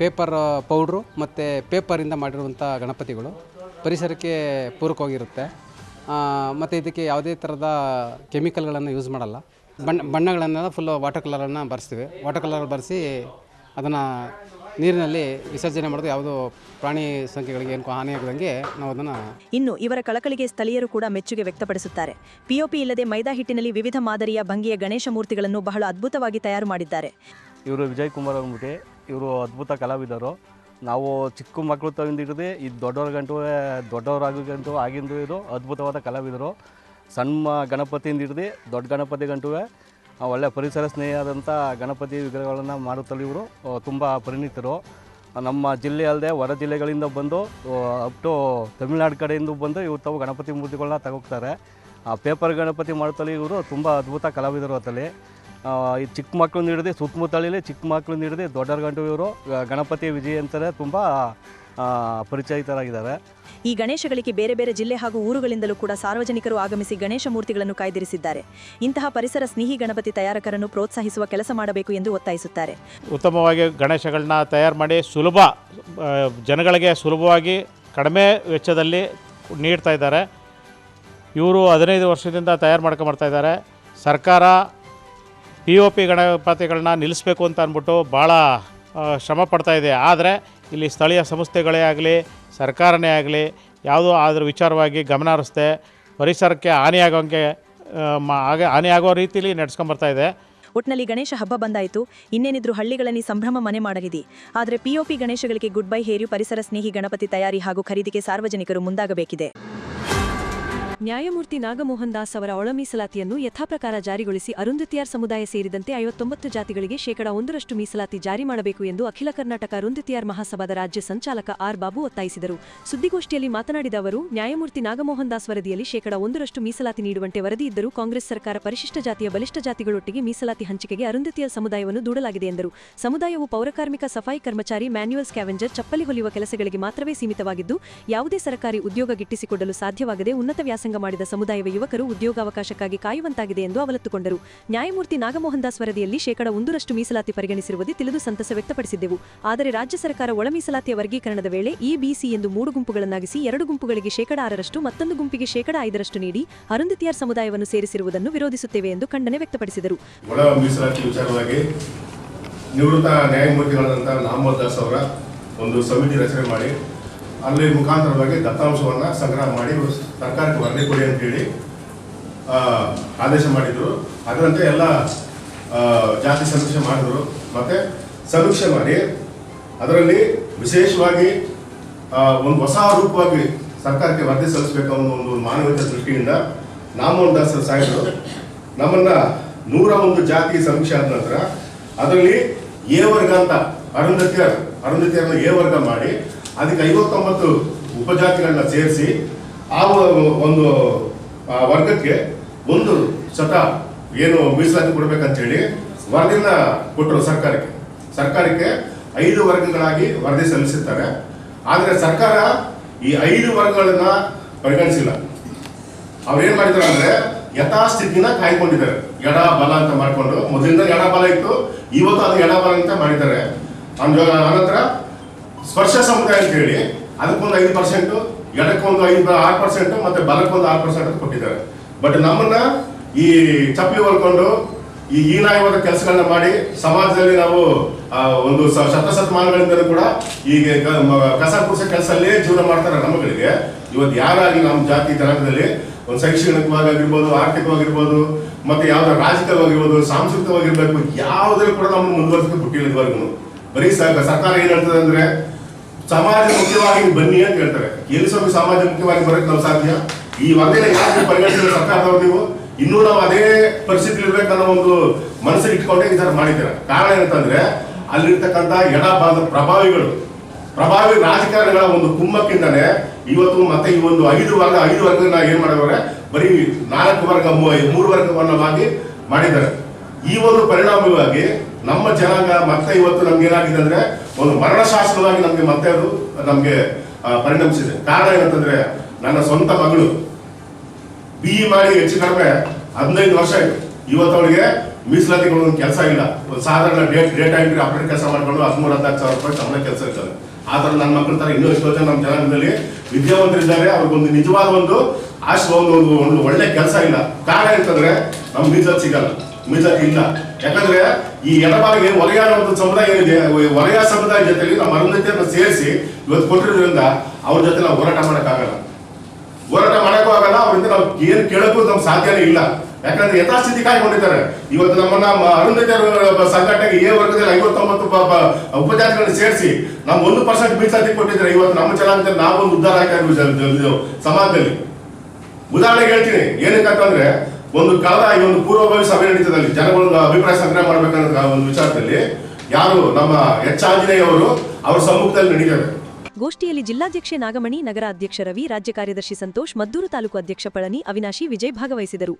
ಪೇಪರ್ ಪೌಡ್ರು ಮತ್ತು ಪೇಪರಿಂದ ಮಾಡಿರುವಂಥ ಗಣಪತಿಗಳು ಪರಿಸರಕ್ಕೆ ಪೂರಕವಾಗಿರುತ್ತೆ. ಮತ್ತು ಇದಕ್ಕೆ ಯಾವುದೇ ಥರದ ಕೆಮಿಕಲ್ಗಳನ್ನು ಯೂಸ್ ಮಾಡಲ್ಲ. ಬಣ್ಣ, ಬಣ್ಣಗಳನ್ನೆಲ್ಲ ಫುಲ್ಲು ವಾಟರ್ ಕಲರನ್ನು ಬರೆಸ್ತೀವಿ. ವಾಟರ್ ಕಲರ್ ಬರೆಸಿ ಅದನ್ನು ನೀರಿನಲ್ಲಿ ವಿಸರ್ಜನೆ ಮಾಡೋದು ಯಾವುದೋ ಪ್ರಾಣಿ ಸಂಖ್ಯೆಗಳಿಗೆ ಏನು ಹಾನಿಯಾಗದಂಗೆ ನಾವು ಅದನ್ನು ಇನ್ನು ಇವರ ಕಳಕಳಿಗೆ ಸ್ಥಳೀಯರು ಕೂಡ ಮೆಚ್ಚುಗೆ ವ್ಯಕ್ತಪಡಿಸುತ್ತಾರೆ. ಪಿಒಪಿ ಇಲ್ಲದೆ ಮೈದಾ ಹಿಟ್ಟಿನಲ್ಲಿ ವಿವಿಧ ಮಾದರಿಯ ಭಂಗಿಯ ಗಣೇಶ ಮೂರ್ತಿಗಳನ್ನು ಬಹಳ ಅದ್ಭುತವಾಗಿ ತಯಾರು ಮಾಡಿದ್ದಾರೆ. ಇವರು ವಿಜಯ್ ಕುಮಾರ್ ಅಂದ್ಬಿಟ್ಟು ಇವರು ಅದ್ಭುತ ಕಲಾವಿದರು. ನಾವು ಚಿಕ್ಕ ಮಕ್ಕಳು ತಗೊಂಡು ಹಿಡಿದು ಈ ದೊಡ್ಡವ್ರ ಗಂಟು ದೊಡ್ಡವರಾಗಂಟು ಆಗಿಂದು ಇದು ಅದ್ಭುತವಾದ ಕಲಾವಿದರು. ಸಣ್ಣ ಗಣಪತಿಯಿಂದ ಹಿಡಿದು ದೊಡ್ಡ ಗಣಪತಿ ಗಂಟು ಒಳ್ಳೆ ಪರಿಸರ ಸ್ನೇಹಿಯಾದಂಥ ಗಣಪತಿ ವಿಗ್ರಹಗಳನ್ನು ಮಾಡುತ್ತಲೇ ಇವರು. ತುಂಬ ಪರಿಣಿತರು. ನಮ್ಮ ಜಿಲ್ಲೆ ಅಲ್ಲದೆ ಹೊರ ಜಿಲ್ಲೆಗಳಿಂದ ಬಂದು ಅಪ್ ಟು ತಮಿಳ್ನಾಡು ಕಡೆಯಿಂದ ಬಂದು ಇವರು ತಾವು ಗಣಪತಿ ಮೂರ್ತಿಗಳನ್ನ ತಗೋಗ್ತಾರೆ. ಆ ಪೇಪರ್ ಗಣಪತಿ ಮಾಡುತ್ತಲೇ ಇವರು ತುಂಬ ಅದ್ಭುತ ಕಲಾವಿದರು ಅದರಲ್ಲಿ. ಈ ಚಿಕ್ಕ ಮಕ್ಕಳನ್ನ ಹಿಡಿದು ಸುತ್ತಮುತ್ತಲಲ್ಲಿ ಚಿಕ್ಕ ಮಕ್ಕಳನ್ನ ಹಿಡಿದು ದೊಡ್ಡರ ಗಂಟು ಇವರು, ಗಣಪತಿ ವಿಜಯ ಅಂತಾರೆ. ತುಂಬ ಪರಿಚಯಿತರಾಗಿದ್ದಾರೆ. ಈ ಗಣೇಶಗಳಿಗೆ ಬೇರೆ ಬೇರೆ ಜಿಲ್ಲೆ ಹಾಗೂ ಊರುಗಳಿಂದಲೂ ಕೂಡ ಸಾರ್ವಜನಿಕರು ಆಗಮಿಸಿ ಗಣೇಶ ಮೂರ್ತಿಗಳನ್ನು ಕಾಯ್ದಿರಿಸಿದ್ದಾರೆ. ಇಂತಹ ಪರಿಸರ ಸ್ನೇಹಿ ಗಣಪತಿ ತಯಾರಕರನ್ನು ಪ್ರೋತ್ಸಾಹಿಸುವ ಕೆಲಸ ಮಾಡಬೇಕು ಎಂದು ಒತ್ತಾಯಿಸುತ್ತಾರೆ. ಉತ್ತಮವಾಗಿ ಗಣೇಶಗಳನ್ನ ತಯಾರು ಮಾಡಿ ಸುಲಭ ಜನಗಳಿಗೆ ಸುಲಭವಾಗಿ ಕಡಿಮೆ ವೆಚ್ಚದಲ್ಲಿ ನೀಡ್ತಾ ಇದ್ದಾರೆ. ಇವರು ಹದಿನೈದು ವರ್ಷದಿಂದ ತಯಾರು ಮಾಡ್ಕೊಂಬರ್ತಾ ಇದ್ದಾರೆ. ಸರ್ಕಾರ ಪಿ ಒ ಪಿ ಗಣಪತಿಗಳನ್ನ ನಿಲ್ಲಿಸ್ಬೇಕು ಅಂತ ಅಂದ್ಬಿಟ್ಟು ಭಾಳ ಶ್ರಮ ಪಡ್ತಾ ಇದೆ. ಆದರೆ ಇಲ್ಲಿ ಸ್ಥಳೀಯ ಸಂಸ್ಥೆಗಳೇ ಆಗಲಿ, ಸರ್ಕಾರನೇ ಆಗಲಿ, ಯಾವುದೋ ಅದ್ರ ವಿಚಾರವಾಗಿ ಗಮನ ಹರಿಸ್ದೆ ಪರಿಸರಕ್ಕೆ ಹಾನಿಯಾಗೋಂಗೆ ಹಾಗೆ ಹಾನಿಯಾಗೋ ರೀತಿಲಿ ಇದೆ. ಒಟ್ನಲ್ಲಿ ಗಣೇಶ ಹಬ್ಬ ಬಂದಾಯಿತು. ಇನ್ನೇನಿದ್ರು ಹಳ್ಳಿಗಳಲ್ಲಿ ಸಂಭ್ರಮ ಮನೆ ಮಾಡಲಿದೆ ಆದರೆ ಪಿಒಪಿ ಗಣೇಶಗಳಿಗೆ ಗುಡ್ ಬೈ ಹೇರಿ ಪರಿಸರ ಸ್ನೇಹಿ ಗಣಪತಿ ತಯಾರಿ ಹಾಗೂ ಖರೀದಿಗೆ ಸಾರ್ವಜನಿಕರು ಮುಂದಾಗಬೇಕಿದೆ. ನ್ಯಾಯಮೂರ್ತಿ ನಾಗಮೋಹನ್ ದಾಸ್ ಅವರ ಒಳಮೀಸಲಾತಿಯನ್ನು ಯಥಾಪ್ರಕಾರ ಜಾರಿಗೊಳಿಸಿ ಅರುಂಧತಿಯಾರ್ ಸಮುದಾಯ ಸೇರಿದಂತೆ ಐವತ್ತೊಂಬತ್ತು ಜಾತಿಗಳಿಗೆ ಶೇಕಡಾ ಒಂದರಷ್ಟು ಮೀಸಲಾತಿ ಜಾರಿ ಮಾಡಬೇಕು ಎಂದು ಅಖಿಲ ಕರ್ನಾಟಕ ಅರುಂಧತಿಯಾರ್ ಮಹಾಸಭಾದ ರಾಜ್ಯ ಸಂಚಾಲಕ ಆರ್ ಬಾಬು ಒತ್ತಾಯಿಸಿದರು. ಸುದ್ದಿಗೋಷ್ಠಿಯಲ್ಲಿ ಮಾತನಾಡಿದ ಅವರು, ನ್ಯಾಯಮೂರ್ತಿ ನಾಗಮೋಹನ್ ದಾಸ್ ವರದಿಯಲ್ಲಿ ಶೇಕಡಾ ಒಂದರಷ್ಟು ಮೀಸಲಾತಿ ನೀಡುವಂತೆ ವರದಿ ಇದ್ದರೂ ಕಾಂಗ್ರೆಸ್ ಸರ್ಕಾರ ಪರಿಶಿಷ್ಟ ಜಾತಿಯ ಬಲಿಷ್ಠ ಜಾತಿಗಳೊಟ್ಟಿಗೆ ಮೀಸಲಾತಿ ಹಂಚಿಕೆಗೆ ಅರುಂಧತಿಯಾರ್ ಸಮುದಾಯವನ್ನು ದೂಡಲಾಗಿದೆ ಎಂದರು. ಸಮುದಾಯವು ಪೌರಕಾರ್ಮಿಕ ಸಫಾಯಿ ಕರ್ಮಚಾರಿ ಮ್ಯಾನ್ಯುಯಲ್ ಸ್ಕ್ಯಾವೆಂಜರ್, ಚಪ್ಪಲಿ ಹೊಲಿಯುವ ಕೆಲಸಗಳಿಗೆ ಮಾತ್ರವೇ ಸೀಮಿತವಾಗಿದ್ದು, ಯಾವುದೇ ಸರ್ಕಾರಿ ಉದ್ಯೋಗ ಗಿಟ್ಟಿಸಿಕೊಡಲು ಸಾಧ್ಯವಾಗದೆ ಉನ್ನತ ವ್ಯಾಸಂಗ ಮಾಡಿದ ಸಮುದಾಯದ ಯುವಕರು ಉದ್ಯೋಗಾವಕಾಶಕ್ಕಾಗಿ ಕಾಯುವಂತಾಗಿದೆ ಎಂದು ಅವಲತ್ತುಕೊಂಡರು. ನ್ಯಾಯಮೂರ್ತಿ ನಾಗಮೋಹನ್ ದಾಸ್ ವರದಿಯಲ್ಲಿ ಶೇಕಡ ಒಂದರಷ್ಟು ಮೀಸಲಾತಿ ಪರಿಗಣಿಸಿರುವುದು ತಿಳಿದು ಸಂತಸ ವ್ಯಕ್ತಪಡಿಸಿದ್ದೆವು. ಆದರೆ ರಾಜ್ಯ ಸರ್ಕಾರ ಒಳ ಮೀಸಲಾತಿಯ ವರ್ಗೀಕರಣದ ವೇಳೆ ಈ ಬಿಸಿ ಎಂದು ಮೂರು ಗುಂಪುಗಳನ್ನಾಗಿಸಿ ಎರಡು ಗುಂಪುಗಳಿಗೆ ಶೇಕಡ ಆರರಷ್ಟು, ಮತ್ತೊಂದು ಗುಂಪಿಗೆ ಶೇಕಡ ಐದರಷ್ಟು ನೀಡಿ ಅರುಂಧತಿಯಾರ್ ಸಮುದಾಯವನ್ನು ಸೇರಿಸಿರುವುದನ್ನು ವಿರೋಧಿಸುತ್ತೇವೆ ಎಂದು ಖಂಡನೆ ವ್ಯಕ್ತಪಡಿಸಿದರು. ನಿವೃತ್ತ ನ್ಯಾಯಮೂರ್ತಿಗಳಾದಂಥ ಮಹಮ್ಮದ್ ದಾಸ್ ಅವರ ಒಂದು ಸಮಿತಿ ರಚನೆ ಮಾಡಿ ಅಲ್ಲಿ ಮುಖಾಂತರವಾಗಿ ದತ್ತಾಂಶವನ್ನು ಸಂಗ್ರಹ ಮಾಡಿ ಸರ್ಕಾರಕ್ಕೆ ವರದಿ ಕೊಡಿ ಅಂತೇಳಿ ಆದೇಶ ಮಾಡಿದರು. ಅದರಂತೆ ಎಲ್ಲ ಜಾತಿ ಸಮೀಕ್ಷೆ ಮಾಡಿದರು. ಮತ್ತು ಸಮೀಕ್ಷೆ ಮಾಡಿ, ಅದರಲ್ಲಿ ವಿಶೇಷವಾಗಿ ಒಂದು ಹೊಸ ರೂಪವಾಗಿ ಸರ್ಕಾರಕ್ಕೆ ವರದಿ ಸಲ್ಲಿಸಬೇಕು ಅನ್ನೋ ಒಂದು ಮಾನವೀಯ ದೃಷ್ಟಿಯಿಂದ ನಾಮೋಹನ್ ದಾಸ್ ಸಾಹೇಬರು ನಮ್ಮನ್ನ ನೂರ ಒಂದು ಜಾತಿ ಸಮೀಕ್ಷೆ ಆದ ನಂತರ, ಅದರಲ್ಲಿ ಎ ವರ್ಗ ಅಂತ ಅರುಂಧತಿಯರ್ ಅರುಂಧತಿಯರನ್ನ ಎ ವರ್ಗ ಮಾಡಿ ಅದಕ್ಕೆ ಐವತ್ತೊಂಬತ್ತು ಉಪಜಾತಿಗಳನ್ನ ಸೇರಿಸಿ ಆ ಒಂದು ವರ್ಗಕ್ಕೆ ಒಂದು ಶತ ಏನು ಮೀಸಲಾತಿ ಕೊಡ್ಬೇಕಂತೇಳಿ ವರದಿನ ಕೊಟ್ಟರು ಸರ್ಕಾರಕ್ಕೆ. ಸರ್ಕಾರಕ್ಕೆ ಐದು ವರ್ಗಗಳಾಗಿ ವರದಿ ಸಲ್ಲಿಸಿರ್ತಾರೆ. ಆದರೆ ಸರ್ಕಾರ ಈ ಐದು ವರ್ಗಗಳನ್ನ ಪರಿಗಣಿಸಿಲ್ಲ. ಅವ್ರೇನ್ ಮಾಡಿದಾರೆ ಅಂದ್ರೆ ಯಥಾಸ್ಥಿತಿನ ಕಾಯ್ಕೊಂಡಿದ್ದಾರೆ. ಎಡ, ಬಲ ಅಂತ ಮಾಡಿಕೊಂಡು. ಮೊದಲಿಂದ ಎಡ, ಬಲ ಇತ್ತು. ಇವತ್ತು ಅದು ಎಡ, ಬಲ ಅಂತ ಮಾಡಿದ್ದಾರೆ. ಅನಂತರ ಸ್ಪರ್ಶ ಸಮುದಾಯ ಅಂತ ಹೇಳಿ, ಅದಕ್ಕೊಂದು ಐದು ಪರ್ಸೆಂಟ್ ಎಡಕ್ಕೊಂದು ಐದು ಆರು ಪರ್ಸೆಂಟ್ ಮತ್ತೆ ಬಲಕ್ಕೊಂದು ಆರು ಪರ್ಸೆಂಟ್ ಅಂತ ಕೊಟ್ಟಿದ್ದಾರೆ. ಬಟ್ ನಮ್ಮನ್ನ ಈ ಚಪ್ಪಲಿ ಹೊಲ್ಕೊಂಡು, ಈ ಹೀನಾಯವಾದ ಕೆಲಸಗಳನ್ನ ಮಾಡಿ, ಸಮಾಜದಲ್ಲಿ ನಾವು ಒಂದು ಶತಶತಮಾನಗಳಿಂದಲೂ ಕೂಡ ಈಗ ಕಸ ಕುಸ ಕೆಲಸಲ್ಲೇ ಜೀವನ ಮಾಡ್ತಾರೆ ನಮ್ಮಗಳಿಗೆ. ಇವತ್ತು ಯಾರಾಗಲಿ ನಮ್ಮ ಜಾತಿ ಜನಾಂಗದಲ್ಲಿ ಒಂದು ಶೈಕ್ಷಣಿಕವಾಗಿರ್ಬೋದು ಆರ್ಥಿಕವಾಗಿರ್ಬೋದು, ಮತ್ತೆ ಯಾವ್ದು ರಾಜಕೀಯವಾಗಿರ್ಬೋದು, ಸಾಂಸ್ಕೃತಿಕವಾಗಿರ್ಬೇಕು, ಯಾವುದ್ರಲ್ಲಿ ಕೂಡ ನಮ್ಮನ್ನು ಮುಂದುವರಿಸಕ್ಕೆ ಬಿಟ್ಟಿಲ್ಲ ಇದುವರೆಗೂ. ಬರೀ ಸರ್ಕಾರ ಏನ್ ಹೇಳ್ತದೆ ಅಂದ್ರೆ ಸಮಾಜ ಮುಖ್ಯವಾಗಿ ಬನ್ನಿ ಅಂತ ಹೇಳ್ತಾರೆ. ಎಲ್ಲಿ ಸ್ವಲ್ಪ ಸಮಾಜ ಮುಖ್ಯವಾಗಿ ಬರೋಕೆ ನಾವು ಸಾಧ್ಯ? ಈ ವರದಿನ ಯಾಕೆ ಪರಿಗಣಿಸಿದ ಸರ್ಕಾರದವ್ರು ನೀವು? ಇನ್ನೂ ನಾವು ಅದೇ ಪರಿಸ್ಥಿತಿ ಇರ್ಬೇಕು ಅನ್ನೋ ಒಂದು ಮನಸ್ಸಿಗೆ ಇಟ್ಕೊಂಡೆ ಈ ತರ ಮಾಡಿದ್ದೀರ. ಕಾರಣ ಏನಂತಂದ್ರೆ, ಅಲ್ಲಿರ್ತಕ್ಕಂಥ ಎಡಬಾದ ಪ್ರಭಾವಿಗಳು, ಪ್ರಭಾವಿ ರಾಜಕಾರಣಿಗಳ ಒಂದು ಕುಮ್ಮಕ್ಕಿಂದನೇ ಇವತ್ತು ಮತ್ತೆ ಈ ಒಂದು ಐದು ವರ್ಗ, ಐದು ವರ್ಗನ ಏನ್ ಮಾಡಿದವ್ರೆ ಬರೀ ನಾಲ್ಕು ವರ್ಗ ಮೂರು ವರ್ಗವನ್ನವಾಗಿ ಮಾಡಿದ್ದಾರೆ. ಈ ಒಂದು ಪರಿಣಾಮವಾಗಿ ನಮ್ಮ ಜನಾಂಗ ಮತ್ತೆ ಇವತ್ತು ನಮ್ಗೆ ಏನಾಗಿದೆ ಅಂದ್ರೆ ಒಂದು ಮರಣಶಾಸ್ತ್ರವಾಗಿ ನಮಗೆ ಮತ್ತೆ ಅದು ನಮಗೆ ಪರಿಣಮಿಸಿದೆ. ಕಾರಣ ಏನಂತಂದ್ರೆ, ನನ್ನ ಸ್ವಂತ ಮಗಳು ಬಿ ಇ ಮಾಡಿ ಹೆಚ್ಚು ಕಡಿಮೆ ಹದಿನೈದು ವರ್ಷ ಆಯ್ತು. ಇವತ್ತು ಅವಳಿಗೆ ಮೀಸಲಾತಿಗಳು ಒಂದು ಕೆಲಸ ಇಲ್ಲ. ಒಂದು ಸಾಧಾರಣ ಡೇಟ್ ಡೇಟ್ ಎಂಟ್ರಿ ಅಪ್ಡೇಟ್ ಕೆಲಸ ಮಾಡಿಕೊಂಡು ಹದಿಮೂರು, ಹದಿನಾಲ್ಕು ಸಾವಿರ ರೂಪಾಯಿ ಸಂಬಳ ಕೆಲಸ ಇರ್ತದೆ. ಆದ್ರೆ ನನ್ನ ಮಕ್ಕಳ ತರ ಇನ್ನೂ ಎಷ್ಟೋ ಜನ ನಮ್ಮ ಜನಾಂಗದಲ್ಲಿ ವಿದ್ಯಾವಂತರಿದ್ದಾರೆ. ಅವ್ರಿಗೊಂದು ನಿಜವಾದ ಒಂದು ಆಶ್ರಮ ಒಂದು ಒಂದು ಒಳ್ಳೆ ಕೆಲಸ ಇಲ್ಲ. ಕಾರಣ ಏನಂತಂದ್ರೆ, ನಮ್ಗೆ ಮೀಸಲಾತಿ ಸಿಗಲ್ಲ. ಮೀಸಲಾತಿ ಇಲ್ಲ. ಯಾಕಂದ್ರೆ ಈ ಎಡಬಾಲಿಗೆ ವಲಯ ಒಂದು ಸಮುದಾಯ ಏನಿದೆ ವಲಯ ಸಮುದಾಯ ಜೊತೆಗೆ ನಮ್ಮ ಅರುಂಧತಿಯನ್ನು ಸೇರಿಸಿ ಇವತ್ತು ಕೊಟ್ಟಿರೋದ್ರಿಂದ ಅವ್ರ ಜೊತೆ ನಾವು ಹೋರಾಟ ಮಾಡೋಕ್ಕಾಗಲ್ಲ ಹೋರಾಟ ಮಾಡಕ್ಕೂ ಆಗಲ್ಲ ಅವರಿಂದ ನಾವು ಏನು ಕೇಳಕ್ಕೂ ನಮ್ಗೆ ಸಾಧ್ಯನೇ ಇಲ್ಲ ಯಾಕಂದ್ರೆ ಯಥಾಸ್ಥಿತಿ ಕಾಯ್ಕೊಂಡಿದ್ದಾರೆ ಇವತ್ತು ನಮ್ಮನ್ನ ಮ- ಅರುಂಧತಿ ಅವರ ಸಂಘಟನೆಗೆ ಎ ವರ್ಗದಲ್ಲಿ ಐವತ್ತೊಂಬತ್ತು ಉಪಜಾತಿಗಳನ್ನು ಸೇರಿಸಿ ನಾವು ಒಂದು ಪರ್ಸೆಂಟ್ ಮೀಸಲಾತಿ ಕೊಟ್ಟಿದ್ರೆ ಇವತ್ತು ನಮ್ಮ ಜನಾಂಗದಲ್ಲಿ ನಾವು ಒಂದು ಉದ್ಧಾರ ಜ- ಸಮಾಜದಲ್ಲಿ ಉದಾಹರಣೆಗೆ ಹೇಳ್ತೀನಿ ಏನಕ್ಕೆ ಅಂತಂದ್ರೆ ಒಂದು ಕಳೆದ ಈ ಒಂದು ಪೂರ್ವಭಾವಿ ಸಭೆ ನಡೀತದಲ್ಲಿ, ಜನಗಳ ಅಭಿಪ್ರಾಯ ಸಂಗ್ರಹ ಮಾಡ್ಬೇಕನ್ನೋ ಒಂದು ವಿಚಾರದಲ್ಲಿ ಯಾರು ನಮ್ಮ ಎಚ್ ಆಂಜನೇಯ ಅವರು ಅವರ ಸಮ್ಮುಖದಲ್ಲಿ ನಡೀತಾರೆ. ಗೋಷ್ಠಿಯಲ್ಲಿ ಜಿಲ್ಲಾಧ್ಯಕ್ಷೆ ನಾಗಮಣಿ ನಗರ ಅಧ್ಯಕ್ಷ ರವಿ, ರಾಜ್ಯ ಕಾರ್ಯದರ್ಶಿ ಸಂತೋಷ್, ಮದ್ದೂರು ತಾಲೂಕು ಅಧ್ಯಕ್ಷ ಪಳನಿ, ಅವಿನಾಶಿ, ವಿಜಯ್ ಭಾಗವಹಿಸಿದರು.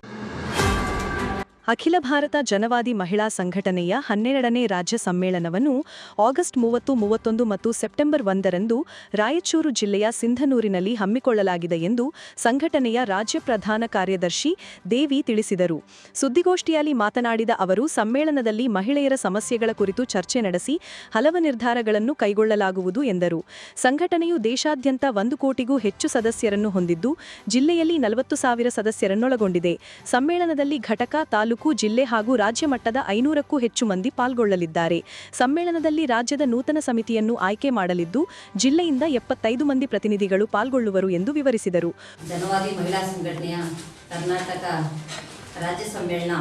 ಅಖಿಲ ಭಾರತ ಜನವಾದಿ ಮಹಿಳಾ ಸಂಘಟನೆಯ ಹನ್ನೆರಡನೇ ರಾಜ್ಯ ಸಮ್ಮೇಳನವನ್ನು ಆಗಸ್ಟ್ ಮೂವತ್ತು, ಮೂವತ್ತೊಂದು ಮತ್ತು ಸೆಪ್ಟೆಂಬರ್ ಒಂದರಂದು ರಾಯಚೂರು ಜಿಲ್ಲೆಯ ಸಿಂಧನೂರಿನಲ್ಲಿ ಹಮ್ಮಿಕೊಳ್ಳಲಾಗಿದೆ ಎಂದು ಸಂಘಟನೆಯ ರಾಜ್ಯ ಪ್ರಧಾನ ಕಾರ್ಯದರ್ಶಿ ದೇವಿ ತಿಳಿಸಿದರು. ಸುದ್ದಿಗೋಷ್ಠಿಯಲ್ಲಿ ಮಾತನಾಡಿದ ಅವರು, ಸಮ್ಮೇಳನದಲ್ಲಿ ಮಹಿಳೆಯರ ಸಮಸ್ಯೆಗಳ ಕುರಿತು ಚರ್ಚೆ ನಡೆಸಿ ಹಲವು ನಿರ್ಧಾರಗಳನ್ನು ಕೈಗೊಳ್ಳಲಾಗುವುದು ಎಂದರು. ಸಂಘಟನೆಯು ದೇಶಾದ್ಯಂತ ಒಂದು ಕೋಟಿಗೂ ಹೆಚ್ಚು ಸದಸ್ಯರನ್ನು ಹೊಂದಿದ್ದು, ಜಿಲ್ಲೆಯಲ್ಲಿ ನಲವತ್ತು ಸಾವಿರ ಸದಸ್ಯರನ್ನೊಳಗೊಂಡಿದೆ. ಸಮ್ಮೇಳನದಲ್ಲಿ ಘಟಕ ತಾಲೂಕು ಜಿಲ್ಲೆ ಹಾಗೂ ರಾಜ್ಯ ಮಟ್ಟದ ಐನೂರಕ್ಕೂ ಹೆಚ್ಚು ಮಂದಿ ಪಾಲ್ಗೊಳ್ಳಲಿದ್ದಾರೆ. ಸಮ್ಮೇಳನದಲ್ಲಿ ರಾಜ್ಯದ ನೂತನ ಸಮಿತಿಯನ್ನು ಆಯ್ಕೆ ಮಾಡಲಿದ್ದು, ಜಿಲ್ಲೆಯಿಂದ ಎಪ್ಪತ್ತೈದು ಮಂದಿ ಪ್ರತಿನಿಧಿಗಳು ಪಾಲ್ಗೊಳ್ಳುವರು ಎಂದು ವಿವರಿಸಿದರು. ಮಹಿಳಾ ಸಂಘಟನೆಯ ಕರ್ನಾಟಕ ರಾಜ್ಯ ಸಮ್ಮೇಳನ,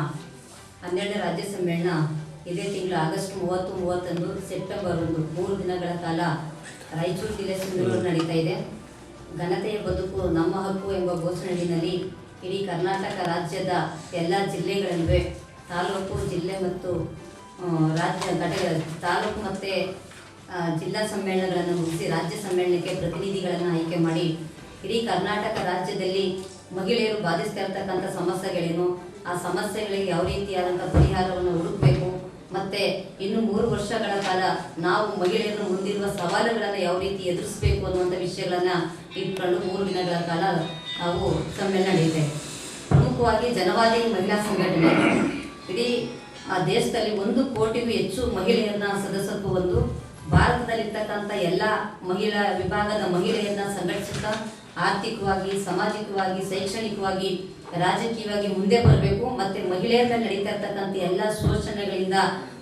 ಹನ್ನೆರಡನೇ ರಾಜ್ಯ ಸಮ್ಮೇಳನ ಇದೇ ತಿಂಗಳು ಆಗಸ್ಟ್ ಮೂವತ್ತು ಮೂವತ್ತೊಂದು ಸೆಪ್ಟೆಂಬರ್ ಒಂದು, ಮೂರು ದಿನಗಳ ಕಾಲ ರಾಯಚೂರು, ಜಿಲ್ಲೆ, ಸಿಂಧೂರು ನಡೀತಾ ಇದೆ. ಘನತೆಯ ಬದುಕು, ನಮ್ಮ ಹಕ್ಕು ಎಂಬ ಘೋಷಣೆಯಲ್ಲಿ ಇಡೀ ಕರ್ನಾಟಕ ರಾಜ್ಯದ ಎಲ್ಲ ಜಿಲ್ಲೆಗಳಲ್ಲೂ ತಾಲೂಕು, ಜಿಲ್ಲೆ ಮತ್ತು ರಾಜ್ಯ ಘಟಕ ತಾಲೂಕು ಮತ್ತು ಜಿಲ್ಲಾ ಸಮ್ಮೇಳನಗಳನ್ನು ಮುಗಿಸಿ ರಾಜ್ಯ ಸಮ್ಮೇಳನಕ್ಕೆ ಪ್ರತಿನಿಧಿಗಳನ್ನು ಆಯ್ಕೆ ಮಾಡಿ ಇಡೀ ಕರ್ನಾಟಕ ರಾಜ್ಯದಲ್ಲಿ ಮಹಿಳೆಯರು ಬಾಧಿಸ್ತಾ ಇರ್ತಕ್ಕಂಥ ಸಮಸ್ಯೆಗಳೇನು, ಆ ಸಮಸ್ಯೆಗಳಿಗೆ ಯಾವ ರೀತಿಯಾದಂಥ ಪರಿಹಾರವನ್ನು ಹುಡುಕಬೇಕು, ಮತ್ತು ಇನ್ನು ಮೂರು ವರ್ಷಗಳ ಕಾಲ ನಾವು ಮಹಿಳೆಯರು ಮುಂದಿರುವ ಸವಾಲುಗಳನ್ನು ಯಾವ ರೀತಿ ಎದುರಿಸಬೇಕು ಅನ್ನುವಂಥ ವಿಷಯಗಳನ್ನು ಇಟ್ಕೊಂಡು ಮೂರು ದಿನಗಳ ಕಾಲ ನಾವು ಸಮ್ಮೇಳನ ನಡೆಯುತ್ತೆ. ಪ್ರಮುಖವಾಗಿ ಜನವಾದಿ ಮಹಿಳಾ ಸಂಘಟನೆ. ಇಡೀ, ಆ ದೇಶದಲ್ಲಿ ಒಂದು ಕೋಟಿಗೂ ಹೆಚ್ಚು ಮಹಿಳೆಯರನ್ನ ಸದಸ್ಯತ್ವ ಒಂದು. ಭಾರತದಲ್ಲಿರ್ತಕ್ಕಂಥ ಎಲ್ಲ ಮಹಿಳಾ ವಿಭಾಗದ ಮಹಿಳೆಯರನ್ನ ಸಂಘಟಿಸುತ್ತಾ ಆರ್ಥಿಕವಾಗಿ, ಸಾಮಾಜಿಕವಾಗಿ, ಶೈಕ್ಷಣಿಕವಾಗಿ, ರಾಜಕೀಯವಾಗಿ ಮುಂದೆ ಬರಬೇಕು. ಮತ್ತೆ ಮಹಿಳೆಯರ ನಡೀತಾ ಇರ್ತಕ್ಕಂಥ ಎಲ್ಲ ಶೋಷಣೆಗಳಿಂದ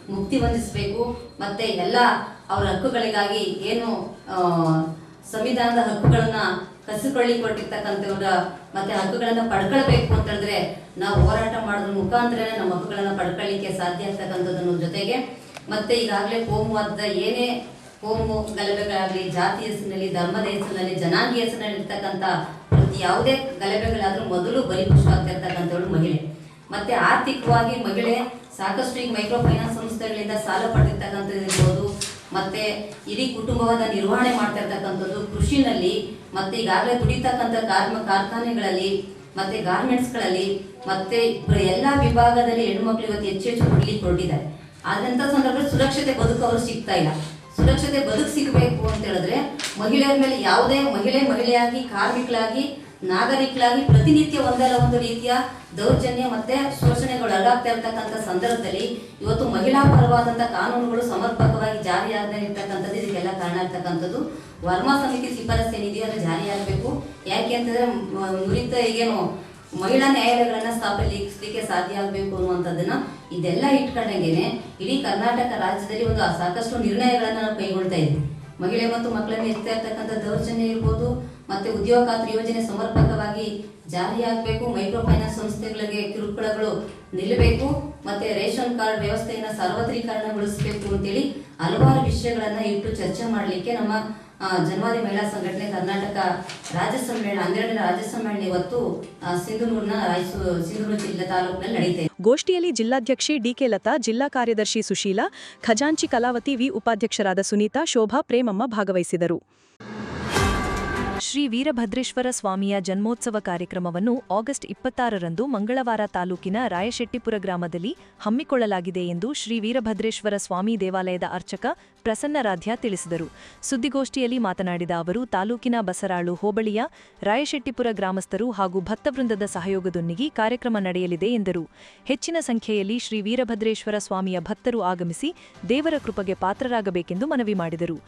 ಮುಕ್ತಿ ಹೊಂದಿಸಬೇಕು. ಮತ್ತೆ ಎಲ್ಲ ಅವರ ಹಕ್ಕುಗಳಿಗಾಗಿ ಏನು ಸಂವಿಧಾನದ ಹಕ್ಕುಗಳನ್ನ ಕಸಿಕೊಳ್ಳಿ ಕೊಟ್ಟಿರ್ತಕ್ಕಂಥವ್ರ ಮತ್ತೆ ಹಕ್ಕುಗಳನ್ನ ಪಡ್ಕೊಳ್ಬೇಕು ಅಂತ ಹೇಳಿದ್ರೆ ನಾವು ಹೋರಾಟ ಮಾಡೋದ್ರ ಮುಖಾಂತರನೇ ನಮ್ಮ ಹಕ್ಕುಗಳನ್ನ ಪಡ್ಕೊಳ್ಳಿಕ್ಕೆ ಸಾಧ್ಯ ಆಗ್ತಕ್ಕಂಥದ್ರ ಜೊತೆಗೆ ಮತ್ತೆ ಈಗಾಗಲೇ ಅಂತ ಏನೇ ಕೋಮು ಗಲಭೆಗಳಾಗಲಿ, ಜಾತಿ ಹೆಸರಿನಲ್ಲಿ, ಧರ್ಮದ ಹೆಸರಿನಲ್ಲಿ ಜನಾಂಗೀಯ ಹೆಸರಿನಲ್ಲಿ ಇರ್ತಕ್ಕಂಥ ಪ್ರತಿ ಯಾವುದೇ ಗಲಭೆಗಳಾದ್ರೂ ಮೊದಲು ಬಲಿಪಶುವಾಗ್ತಿರ್ತಕ್ಕಂಥವಳು ಮಹಿಳೆ. ಮತ್ತೆ ಆರ್ಥಿಕವಾಗಿ ಮಹಿಳೆ ಸಾಕಷ್ಟು ಈಗ ಮೈಕ್ರೋ ಫೈನಾನ್ಸ್ ಸಂಸ್ಥೆಗಳಿಂದ ಸಾಲ ಪಡೆದಿರ್ತಕ್ಕಂಥದ್ದು ಇರ್ಬೋದು ಮತ್ತೆ ಇಡೀ ಕುಟುಂಬವನ್ನ ನಿರ್ವಹಣೆ ಮಾಡ್ತಾ ಇರ್ತಕ್ಕಂಥದ್ದು ಕೃಷಿನಲ್ಲಿ, ಮತ್ತೆ ಈಗಾಗಲೇ ದುಡಿತಕ್ಕಂಥ ಕಾರ್ಮ, ಕಾರ್ಖಾನೆಗಳಲ್ಲಿ, ಮತ್ತೆ ಗಾರ್ಮೆಂಟ್ಸ್ಗಳಲ್ಲಿ, ಮತ್ತೆ ಎಲ್ಲ ವಿಭಾಗದಲ್ಲಿ ಹೆಣ್ಮಕ್ಳು ಇವತ್ತು ಹೆಚ್ಚು ಹೆಚ್ಚು ದುಡಿಲಿಕ್ಕೆ ಹೊರಟಿದ್ದಾರೆ ಆದಂಥ ಸಂದರ್ಭದಲ್ಲಿ ಸುರಕ್ಷತೆ ಬದುಕು ಅವರು ಸಿಗ್ತಾ ಇಲ್ಲ. ಸುರಕ್ಷತೆ ಬದುಕು ಸಿಗಬೇಕು ಅಂತ ಹೇಳಿದ್ರೆ ಮಹಿಳೆಯರ ಮೇಲೆ ಯಾವುದೇ ಮಹಿಳೆ ಮಹಿಳೆಯಾಗಿ, ಕಾರ್ಮಿಕಳಾಗಿ ನಾಗರಿಕಳಾಗಿ ಪ್ರತಿನಿತ್ಯ ಒಂದಲ್ಲ ಒಂದು ರೀತಿಯ ದೌರ್ಜನ್ಯ ಮತ್ತೆ ಶೋಷಣೆಗಳು ಅಲ್ಲಾಗ್ತಾ ಇರ್ತಕ್ಕಂಥ ಸಂದರ್ಭದಲ್ಲಿ ಇವತ್ತು ಮಹಿಳಾ ಪರವಾದಂಥ ಕಾನೂನುಗಳು ಸಮರ್ಪಕವಾಗಿ ಜಾರಿಯಾಗದೇ ಇರ್ತಕ್ಕಂಥದ್ದು ಇದಕ್ಕೆಲ್ಲ ಕಾರಣ ಇರ್ತಕ್ಕಂಥದ್ದು ವರ್ಮಾ ಸಮಿತಿ ಶಿಫಾರಸು ಏನಿದೆಯೋ ಅದು ಜಾರಿಯಾಗಬೇಕು. ಯಾಕೆ ಅಂತಂದ್ರೆ ನುರಿತ ಈಗೇನು ಮಹಿಳಾ ನ್ಯಾಯಾಲಯಗಳನ್ನ ಸ್ಥಾಪಿಸಲಿಕ್ಕೆ ಸಾಧ್ಯ ಆಗಬೇಕು ಅನ್ನುವಂಥದ್ದನ್ನ ಇದೆಲ್ಲ ಇಟ್ಕೊಂಡಂಗೆನೆ ಇಡೀ ಕರ್ನಾಟಕ ರಾಜ್ಯದಲ್ಲಿ ಒಂದು ಸಾಕಷ್ಟು ನಿರ್ಣಯಗಳನ್ನ ನಾವು ಕೈಗೊಳ್ತಾ ಇದ್ವಿ. ಮಹಿಳೆ ಮತ್ತು ಮಕ್ಕಳನ್ನು ಎತ್ತಾ ಇರ್ತಕ್ಕಂಥ ದೌರ್ಜನ್ಯ ಇರ್ಬೋದು ಮತ್ತೆ ಉದ್ಯೋಗ ಖಾತ್ರಿ ಯೋಜನೆ ಸಮರ್ಪಕವಾಗಿ ಜಾರಿಯಾಗಬೇಕು. ಮೈಕ್ರೋ ಫೈನಾನ್ಸ್ ಸಂಸ್ಥೆಗಳಿಗೆ ಕಿರುಕುಳಗಳು ನಿಲ್ಲಬೇಕು. ಮತ್ತೆ ರೇಷನ್ ಕಾರ್ಡ್ ವ್ಯವಸ್ಥೆಯನ್ನ ಸಾರ್ವತ್ರೀಕರಣಗೊಳಿಸಬೇಕು ಅಂತೇಳಿ ಹಲವಾರು ವಿಷಯಗಳನ್ನ ಇಟ್ಟು ಚರ್ಚೆ ಮಾಡಲಿಕ್ಕೆ ನಮ್ಮ ಜನವಾದಿ ಮಹಿಳಾ ಸಂಘಟನೆ ಕರ್ನಾಟಕ ರಾಜ್ಯ ಸಮ್ಮೇಳನ, ಹನ್ನೆರಡನೇ ರಾಜ್ಯ ಸಮ್ಮೇಳನ ಇವತ್ತು ಸಿಂಧನೂರಿನ ರಾಯಚೂರು ಸಿಂಧನೂರು ಜಿಲ್ಲೆ ತಾಲೂಕಿನಲ್ಲಿ ನಡೆಯುತ್ತೆ. ಗೋಷ್ಠಿಯಲ್ಲಿ ಜಿಲ್ಲಾಧ್ಯಕ್ಷೆ ಡಿಕೆ ಲತಾ, ಜಿಲ್ಲಾ ಕಾರ್ಯದರ್ಶಿ ಸುಶೀಲಾ, ಖಜಾಂಚಿ ಕಲಾವತಿ ವಿ. ಉಪಾಧ್ಯಕ್ಷರಾದ ಸುನೀತಾ, ಶೋಭಾ, ಪ್ರೇಮಮ್ಮ ಭಾಗವಹಿಸಿದರು. ಶ್ರೀ ವೀರಭದ್ರೇಶ್ವರ ಸ್ವಾಮಿಯ ಜನ್ಮೋತ್ಸವ ಕಾರ್ಯಕ್ರಮವನ್ನು ಆಗಸ್ಟ್ ಇಪ್ಪತ್ತಾರರಂದು ಮಂಗಳವಾರ ತಾಲೂಕಿನ ರಾಯಶೆಟ್ಟಿಪುರ ಗ್ರಾಮದಲ್ಲಿ ಹಮ್ಮಿಕೊಳ್ಳಲಾಗಿದೆ ಎಂದು ಶ್ರೀ ವೀರಭದ್ರೇಶ್ವರ ಸ್ವಾಮಿ ದೇವಾಲಯದ ಅರ್ಚಕ ಪ್ರಸನ್ನರಾಧ್ಯ ತಿಳಿಸಿದರು. ಸುದ್ದಿಗೋಷ್ಠಿಯಲ್ಲಿ ಮಾತನಾಡಿದ ಅವರು, ತಾಲೂಕಿನ ಬಸರಾಳು ಹೋಬಳಿಯ ರಾಯಶೆಟ್ಟಿಪುರ ಗ್ರಾಮಸ್ಥರು ಹಾಗೂ ಭಕ್ತವೃಂದದ ಸಹಯೋಗದೊಂದಿಗೆ ಕಾರ್ಯಕ್ರಮ ನಡೆಯಲಿದೆ ಎಂದರು. ಹೆಚ್ಚಿನ ಸಂಖ್ಯೆಯಲ್ಲಿ ಶ್ರೀ ವೀರಭದ್ರೇಶ್ವರ ಸ್ವಾಮಿಯ ಭಕ್ತರು ಆಗಮಿಸಿ ದೇವರ ಕೃಪೆಗೆ ಪಾತ್ರರಾಗಬೇಕೆಂದು ಮನವಿ ಮಾಡಿದರು.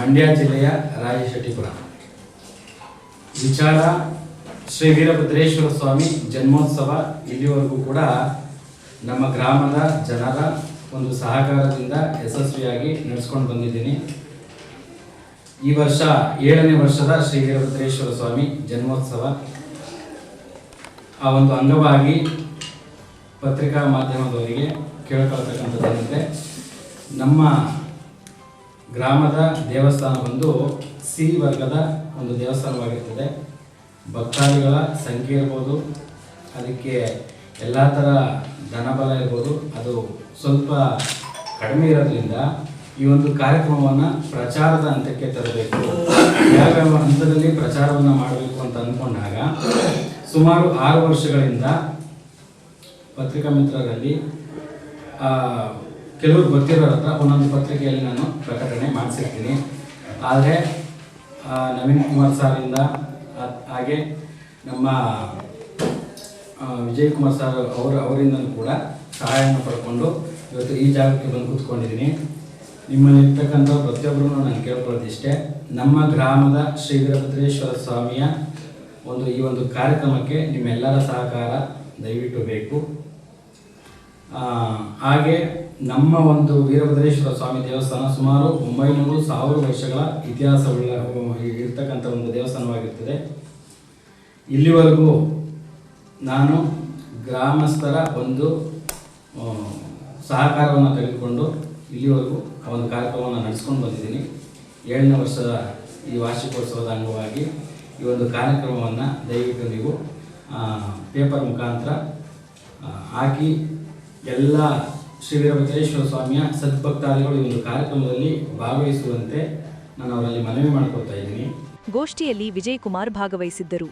ಮಂಡ್ಯ ಜಿಲ್ಲೆಯ ರಾಯಶೆಟ್ಟಿಪುರ. ವಿಚಾರ ಶ್ರೀ ವೀರಭದ್ರೇಶ್ವರ ಸ್ವಾಮಿ ಜನ್ಮೋತ್ಸವ ಇಲ್ಲಿವರೆಗೂ ಕೂಡ ನಮ್ಮ ಗ್ರಾಮದ ಜನರ ಒಂದು ಸಹಕಾರದಿಂದ ಯಶಸ್ವಿಯಾಗಿ ನಡೆಸ್ಕೊಂಡು ಬಂದಿದ್ದೀನಿ. ಈ ವರ್ಷ ಏಳನೇ ವರ್ಷದ ಶ್ರೀ ವೀರಭದ್ರೇಶ್ವರ ಸ್ವಾಮಿ ಜನ್ಮೋತ್ಸವ. ಆ ಒಂದು ಅಂಗವಾಗಿ ಪತ್ರಿಕಾ ಮಾಧ್ಯಮದವರಿಗೆ ಕೇಳಿಕೊಳ್ತಕ್ಕಂಥದ್ದೇನೆಂದರೆ ನಮ್ಮ ಗ್ರಾಮದ ದೇವಸ್ಥಾನ ಬಂದು ಸಿ ವರ್ಗದ ಒಂದು ದೇವಸ್ಥಾನವಾಗಿರ್ತದೆ. ಭಕ್ತಾದಿಗಳ ಸಂಖ್ಯೆ ಇರ್ಬೋದು, ಅದಕ್ಕೆ ಎಲ್ಲ ಥರ ಧನಬಲ ಇರ್ಬೋದು, ಅದು ಸ್ವಲ್ಪ ಕಡಿಮೆ ಇರೋದ್ರಿಂದ ಈ ಒಂದು ಕಾರ್ಯಕ್ರಮವನ್ನು ಪ್ರಚಾರದ ಹಂತಕ್ಕೆ ತರಬೇಕು. ಯಾವ್ಯಾವ ಹಂತದಲ್ಲಿ ಪ್ರಚಾರವನ್ನು ಮಾಡಬೇಕು ಅಂತ ಅಂದ್ಕೊಂಡಾಗ ಸುಮಾರು ಆರು ವರ್ಷಗಳಿಂದ ಪತ್ರಿಕಾ ಮಿತ್ರರಲ್ಲಿ ಕೆಲವರು ಗೊತ್ತಿರೋರ ಹತ್ರ ಒಂದೊಂದು ಪತ್ರಿಕೆಯಲ್ಲಿ ನಾನು ಪ್ರಕಟಣೆ ಮಾಡಿಸಿರ್ತೀನಿ. ಆದರೆ ನವೀನ್ ಕುಮಾರ್ ಸಾರಿಂದ ಹಾಗೆ ನಮ್ಮ ವಿಜಯ್ ಕುಮಾರ್ ಸರ್ ಅವರ ಅವರಿಂದಲೂ ಕೂಡ ಸಹಾಯವನ್ನು ಪಡ್ಕೊಂಡು ಇವತ್ತು ಈ ಜಾಗಕ್ಕೆ ಬಂದು ಕೂತ್ಕೊಂಡಿದ್ದೀನಿ. ನಿಮ್ಮಲ್ಲಿರ್ತಕ್ಕಂಥ ಪ್ರತಿಯೊಬ್ಬರೂ ನಾನು ಕೇಳ್ಕೊಳ್ಳೋದಿಷ್ಟೇ ನಮ್ಮ ಗ್ರಾಮದ ಶ್ರೀ ವೀರಭದ್ರೇಶ್ವರ ಸ್ವಾಮಿಯ ಒಂದು ಈ ಒಂದು ಕಾರ್ಯಕ್ರಮಕ್ಕೆ ನಿಮ್ಮೆಲ್ಲರ ಸಹಕಾರ ದಯವಿಟ್ಟು ಬೇಕು. ಹಾಗೆ ನಮ್ಮ ಒಂದು ವೀರಭದ್ರೇಶ್ವರ ಸ್ವಾಮಿ ದೇವಸ್ಥಾನ ಸುಮಾರು ಒಂಬೈನೂರು ಸಾವಿರ ವರ್ಷಗಳ ಇತಿಹಾಸವುಳ್ಳ ಇರ್ತಕ್ಕಂಥ ಒಂದು ದೇವಸ್ಥಾನವಾಗಿರ್ತದೆ. ಇಲ್ಲಿವರೆಗೂ ನಾನು ಗ್ರಾಮಸ್ಥರ ಒಂದು ಸಹಕಾರವನ್ನು ತೆಗೆದುಕೊಂಡು ಇಲ್ಲಿವರೆಗೂ ಆ ಒಂದು ಕಾರ್ಯಕ್ರಮವನ್ನು ನಡೆಸ್ಕೊಂಡು ಬಂದಿದ್ದೀನಿ. ಏಳನೇ ವರ್ಷದ ಈ ವಾರ್ಷಿಕೋತ್ಸವದ ಅಂಗವಾಗಿ ಈ ಒಂದು ಕಾರ್ಯಕ್ರಮವನ್ನು ದಯವಿಟ್ಟು ನೀವು ಪೇಪರ್ ಮುಖಾಂತರ ಹಾಕಿ ಎಲ್ಲ ಶ್ರೀ ವೀರಭದ್ರೇಶ್ವರ ಸ್ವಾಮಿಯ ಸದ್ಭಕ್ತಾದಿಗಳು ಈ ಒಂದು ಕಾರ್ಯಕ್ರಮದಲ್ಲಿ ಭಾಗವಹಿಸುವಂತೆ ನಾನು ಅವರಲ್ಲಿ ಮನವಿ ಮಾಡಿಕೊಳ್ತಾ ಇದ್ದೀನಿ. ಗೋಷ್ಠಿಯಲ್ಲಿ ವಿಜಯಕುಮಾರ್ ಭಾಗವಹಿಸಿದ್ದರು.